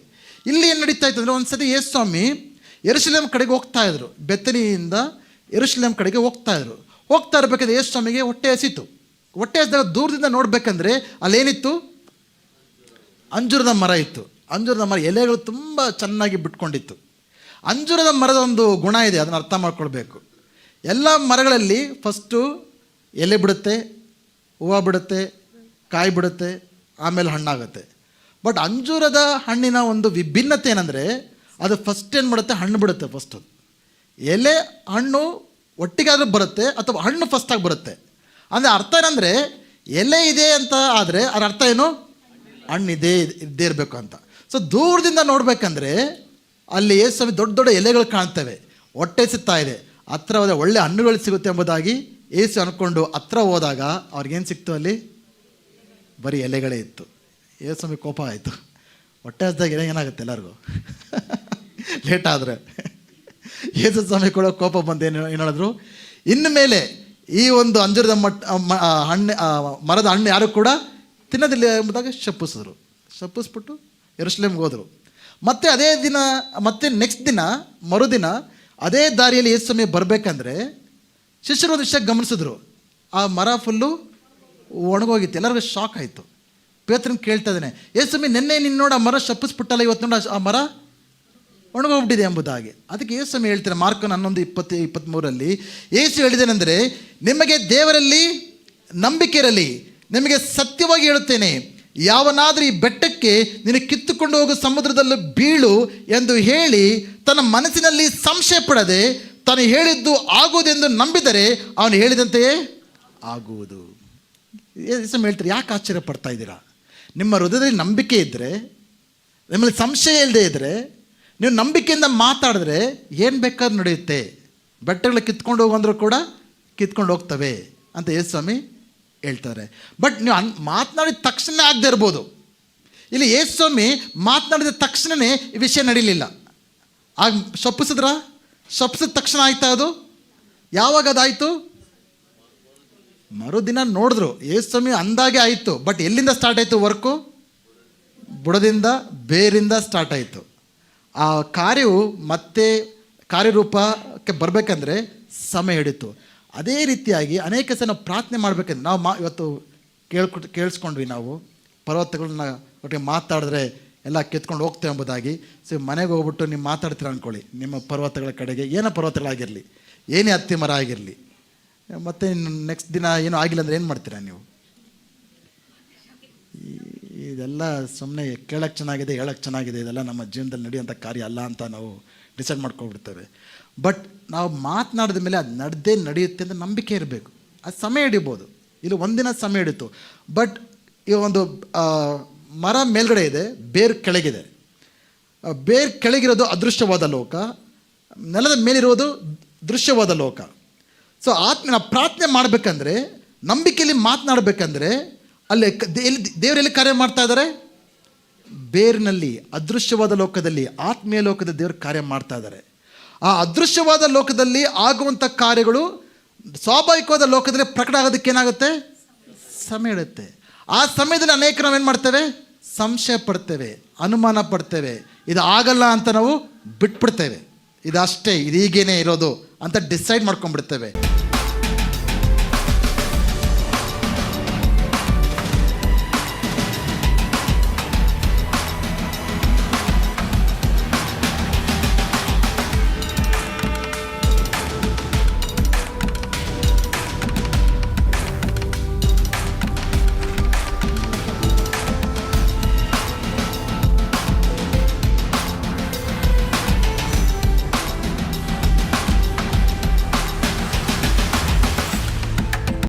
ಇಲ್ಲಿ ಏನು ನಡೀತಾ ಇತ್ತು ಅಂದರೆ ಒಂದು ಸತಿ ಯೇಸ್ವಾಮಿ ಎರುಶಲೇಮ್ ಕಡೆಗೆ ಹೋಗ್ತಾ ಇದ್ರು. ಬೆತ್ತನಿಯಿಂದ ಎರುಶಲೇಮ್ ಕಡೆಗೆ ಹೋಗ್ತಾ ಇದ್ರು. ಹೋಗ್ತಾ ಇರಬೇಕಾದ್ರೆ ಯೇಸ್ವಾಮಿಗೆ ಹೊಟ್ಟೆ ಹಸಿತು. ಹೊಟ್ಟೆ ಹಸಿದಾಗ ದೂರದಿಂದ ನೋಡಬೇಕಂದ್ರೆ ಅಲ್ಲೇನಿತ್ತು? ಅಂಜೂರದ ಮರ ಇತ್ತು. ಅಂಜೂರದ ಮರ, ಎಲೆಗಳು ತುಂಬ ಚೆನ್ನಾಗಿ ಬಿಟ್ಕೊಂಡಿತ್ತು. ಅಂಜೂರದ ಮರದ ಒಂದು ಗುಣ ಇದೆ, ಅದನ್ನು ಅರ್ಥ ಮಾಡ್ಕೊಳ್ಬೇಕು. ಎಲ್ಲ ಮರಗಳಲ್ಲಿ ಫಸ್ಟು ಎಲೆ ಬಿಡುತ್ತೆ, ಹೂವು ಬಿಡುತ್ತೆ, ಕಾಯಿ ಬಿಡುತ್ತೆ, ಆಮೇಲೆ ಹಣ್ಣಾಗುತ್ತೆ. ಬಟ್ ಅಂಜೂರದ ಹಣ್ಣಿನ ಒಂದು ವಿಭಿನ್ನತೆ ಏನಂದರೆ, ಅದು ಫಸ್ಟ್ ಏನು ಮಾಡುತ್ತೆ ಹಣ್ಣು ಬಿಡುತ್ತೆ ಫಸ್ಟು. ಎಲೆ, ಹಣ್ಣು ಒಟ್ಟಿಗಾದರೂ ಬರುತ್ತೆ ಅಥವಾ ಹಣ್ಣು ಫಸ್ಟಾಗಿ ಬರುತ್ತೆ. ಅಂದರೆ ಅರ್ಥ ಏನಂದರೆ, ಎಲೆ ಇದೆ ಅಂತ ಆದರೆ ಅದರ ಅರ್ಥ ಏನು? ಹಣ್ಣಿದೆ ಇದ್ದೇ ಇರಬೇಕು ಅಂತ. ಸೊ ದೂರದಿಂದ ನೋಡಬೇಕಂದ್ರೆ ಅಲ್ಲಿ ಸ್ವಾಮಿ ದೊಡ್ಡ ದೊಡ್ಡ ಎಲೆಗಳು ಕಾಣ್ತವೆ. ಹೊಟ್ಟೆ ಸಿಗ್ತಾ ಇದೆ. ಹತ್ರ ಹೋದರೆ ಒಳ್ಳೆ ಹಣ್ಣುಗಳು ಸಿಗುತ್ತೆ ಎಂಬುದಾಗಿ ಏಸು ಅಂದ್ಕೊಂಡು ಹತ್ರ ಹೋದಾಗ ಅವ್ರಿಗೇನು ಸಿಕ್ತು ಅಲ್ಲಿ? ಬರೀ ಎಲೆಗಳೇ ಇತ್ತು. ಸ್ವಾಮಿ ಕೋಪ ಆಯಿತು. ಹೊಟ್ಟೆ ಹಸ್ದಾಗ ಏನಾಗುತ್ತೆ ಎಲ್ಲರಿಗೂ? ಲೇಟ್ ಆದರೆ. ಸ್ವಾಮಿ ಕೂಡ ಕೋಪ ಬಂದು ಏನು ಏನು ಹೇಳಿದ್ರು? ಇನ್ನು ಮೇಲೆ ಈ ಒಂದು ಅಂಜುರದ ಮಟ್ಟ ಹಣ್ಣು ಮರದ ಹಣ್ಣು ಯಾರು ಕೂಡ ತಿನ್ನೋದಿಲ್ಲ ಎಂಬುದಾಗಿ ಶಪ್ಪಿಸಿದ್ರು ಶಪ್ಪಿಸ್ಬಿಟ್ಟು ಎರುಸ್ಲೇಮ್ಗೆ ಹೋದರು. ಮತ್ತೆ ಅದೇ ದಿನ, ಮತ್ತೆ ನೆಕ್ಸ್ಟ್ ದಿನ, ಮರುದಿನ ಅದೇ ದಾರಿಯಲ್ಲಿ ಯೇಸು ಸಮಯ ಬರಬೇಕಂದ್ರೆ ಶಿಷ್ಯರು ಒಂದು ವಿಷಯ ಗಮನಿಸಿದ್ರು. ಆ ಮರ ಫುಲ್ಲು ಒಣಗೋಗಿತ್ತು. ಎಲ್ಲರಿಗೂ ಶಾಕ್ ಆಯಿತು. ಪೇತ್ರನ್ ಕೇಳ್ತಾ ಇದ್ದಾನೆ ಯೇಸು ಸಮಯ ನಿನ್ನೆ ನಿನ್ನ ಮರ ಶಪ್ಪಿಸ್ಬಿಟ್ಟಲ್ಲ ಇವತ್ತು ನೋಡಿ ಆ ಮರ? ಒಣಗೋಗ್ಬಿಟ್ಟಿದೆ ಎಂಬುದಾಗಿ. ಅದಕ್ಕೆ ಯೇಸು ಹೇಳ್ತಾರೆ ಮಾರ್ಕನ್ ಹನ್ನೊಂದು, ಇಪ್ಪತ್ತು ಇಪ್ಪತ್ತ್ಮೂರಲ್ಲಿ ಯೇಸು ಹೇಳಿದೇನೆಂದರೆ ನಿಮಗೆ ದೇವರಲ್ಲಿ ನಂಬಿಕೆ ಇರಲಿ, ನಿಮಗೆ ಸತ್ಯವಾಗಿ ಹೇಳುತ್ತೇನೆ, ಯಾವನಾದರೂ ಈ ಬೆಟ್ಟಕ್ಕೆ ನಿನಗೆ ಕಿತ್ತುಕೊಂಡು ಹೋಗು ಸಮುದ್ರದಲ್ಲಿ ಬೀಳು ಎಂದು ಹೇಳಿ ತನ್ನ ಮನಸ್ಸಿನಲ್ಲಿ ಸಂಶಯ ಪಡದೆ ತಾನು ಹೇಳಿದ್ದು ಆಗುವುದೆಂದು ನಂಬಿದರೆ ಅವನು ಹೇಳಿದಂತೆಯೇ ಆಗುವುದು. ಯೇಸು ಹೇಳ್ತಾರೆ, ಯಾಕೆ ಆಶ್ಚರ್ಯ ಪಡ್ತಾ ಇದ್ದೀರಾ? ನಿಮ್ಮ ಹೃದಯದಲ್ಲಿ ನಂಬಿಕೆ ಇದ್ದರೆ, ನಿಮ್ಮಲ್ಲಿ ಸಂಶಯ ಇಲ್ಲದೆ ಇದ್ದರೆ ನೀವು ನಂಬಿಕೆಯಿಂದ ಮಾತಾಡಿದ್ರೆ ಏನು ಬೇಕಾದ್ರೂ ನಡೆಯುತ್ತೆ. ಬೆಟ್ಟಗಳು ಕಿತ್ಕೊಂಡು ಹೋಗಂದ್ರೂ ಕೂಡ ಕಿತ್ಕೊಂಡು ಹೋಗ್ತವೆ ಅಂತ ಯೇಸು ಸ್ವಾಮಿ ಹೇಳ್ತಾರೆ. ಬಟ್ ನೀವು ಅನ್, ಮಾತನಾಡಿದ ತಕ್ಷಣ ಆಗದೆ ಇರ್ಬೋದು. ಇಲ್ಲಿ ಯೇಸು ಸ್ವಾಮಿ ಮಾತನಾಡಿದ ತಕ್ಷಣವೇ ಈ ವಿಷಯ ನಡೀಲಿಲ್ಲ. ಆಗ ಶಪ್ಪಿಸಿದ್ರ? ಸೊಪ್ಪಿಸಿದ ತಕ್ಷಣ ಆಯ್ತಾ ಅದು? ಯಾವಾಗ ಅದಾಯಿತು? ಮರುದಿನ ನೋಡಿದ್ರು. ಯೇಸು ಸ್ವಾಮಿ ಅಂದಾಗೆ ಆಯಿತು. ಬಟ್ ಎಲ್ಲಿಂದ ಸ್ಟಾರ್ಟ್ ಆಯಿತು ವರ್ಕು ಬುಡದಿಂದ, ಬೇರಿಂದ ಸ್ಟಾರ್ಟ್ ಆಯಿತು. ಆ ಕಾರ್ಯವು ಮತ್ತೆ ಕಾರ್ಯರೂಪಕ್ಕೆ ಬರಬೇಕಂದ್ರೆ ಸಮಯ ಹಿಡಿತು. ಅದೇ ರೀತಿಯಾಗಿ ಅನೇಕ ಸಲ ನಾವು ಪ್ರಾರ್ಥನೆ ಮಾಡಬೇಕಂದ್ರೆ, ನಾವು ಮಾ ಇವತ್ತು ಕೇಳ್ಕೊಟ್ಟು ಕೇಳಿಸ್ಕೊಂಡ್ವಿ ನಾವು. ಪರ್ವತಗಳನ್ನ ಒಟ್ಟಿಗೆ ಮಾತಾಡಿದ್ರೆ ಎಲ್ಲ ಕೆತ್ಕೊಂಡು ಹೋಗ್ತೇವೆ ಎಂಬುದಾಗಿ. ಸೊ ಮನೆಗೆ ಹೋಗ್ಬಿಟ್ಟು ನೀವು ಮಾತಾಡ್ತೀರ ಅಂದ್ಕೊಳ್ಳಿ ನಿಮ್ಮ ಪರ್ವತಗಳ ಕಡೆಗೆ ಏನೋ ಪರ್ವತಗಳಾಗಿರಲಿ, ಏನೇ ಹತ್ತಿ ಮರ ಆಗಿರಲಿ. ಮತ್ತು ನೆಕ್ಸ್ಟ್ ದಿನ ಏನೂ ಆಗಿಲ್ಲ ಅಂದರೆ ಏನು ಮಾಡ್ತೀರಾ ನೀವು? ಇದೆಲ್ಲ ಸುಮ್ಮನೆ ಕೇಳಕ್ಕೆ ಚೆನ್ನಾಗಿದೆ ಹೇಳಕ್ಕೆ ಚೆನ್ನಾಗಿದೆ, ಇದೆಲ್ಲ ನಮ್ಮ ಜೀವನದಲ್ಲಿ ನಡೆಯುವಂಥ ಕಾರ್ಯ ಅಲ್ಲ ಅಂತ ನಾವು ಡಿಸೈಡ್ ಮಾಡ್ಕೊಬಿಡ್ತೇವೆ. ಬಟ್ ನಾವು ಮಾತನಾಡಿದ ಮೇಲೆ ಅದು ನಡೆದೇ ನಡೆಯುತ್ತೆ ಅಂತ ನಂಬಿಕೆ ಇರಬೇಕು. ಅದು ಸಮಯ ಹಿಡಿಬೋದು. ಇಲ್ಲಿ ಒಂದಿನ ಸಮಯ ಹಿಡಿತು. ಬಟ್ ಈ ಒಂದು ಮರ ಮೇಲ್ಗಡೆ ಇದೆ, ಬೇರ್ ಕೆಳಗಿದೆ. ಬೇರು ಕೆಳಗಿರೋದು ಅದೃಶ್ಯವಾದ ಲೋಕ, ನೆಲದ ಮೇಲಿರೋದು ದೃಶ್ಯವಾದ ಲೋಕ. ಸೊ ಆತ್ಮ ಪ್ರಾರ್ಥನೆ ಮಾಡಬೇಕಂದ್ರೆ ನಂಬಿಕೆಯಲ್ಲಿ ಮಾತನಾಡಬೇಕಂದ್ರೆ ಅಲ್ಲಿ ಎಲ್ಲಿ ದೇವರೆಲ್ಲಿ ಕಾರ್ಯ ಮಾಡ್ತಾ ಇದ್ದಾರೆ? ಬೇರಿನಲ್ಲಿ, ಅದೃಶ್ಯವಾದ ಲೋಕದಲ್ಲಿ, ಆತ್ಮೀಯ ಲೋಕದ ದೇವರು ಕಾರ್ಯ ಮಾಡ್ತಾ ಇದ್ದಾರೆ. ಆ ಅದೃಶ್ಯವಾದ ಲೋಕದಲ್ಲಿ ಆಗುವಂಥ ಕಾರ್ಯಗಳು ಸ್ವಾಭಾವಿಕವಾದ ಲೋಕದಲ್ಲಿ ಪ್ರಕಟ ಆಗೋದಕ್ಕೆ ಏನಾಗುತ್ತೆ? ಸಮಯ ಇಡುತ್ತೆ. ಆ ಸಮಯದಲ್ಲಿ ಅನೇಕ ಏನು ಮಾಡ್ತೇವೆ? ಸಂಶಯ ಪಡ್ತೇವೆ, ಅನುಮಾನ ಪಡ್ತೇವೆ. ಇದು ಆಗಲ್ಲ ಅಂತ ನಾವು ಬಿಟ್ಬಿಡ್ತೇವೆ. ಇದಷ್ಟೇ ಇದು ಹೀಗೇನೆ ಇರೋದು ಅಂತ ಡಿಸೈಡ್ ಮಾಡ್ಕೊಂಡ್ಬಿಡ್ತೇವೆ.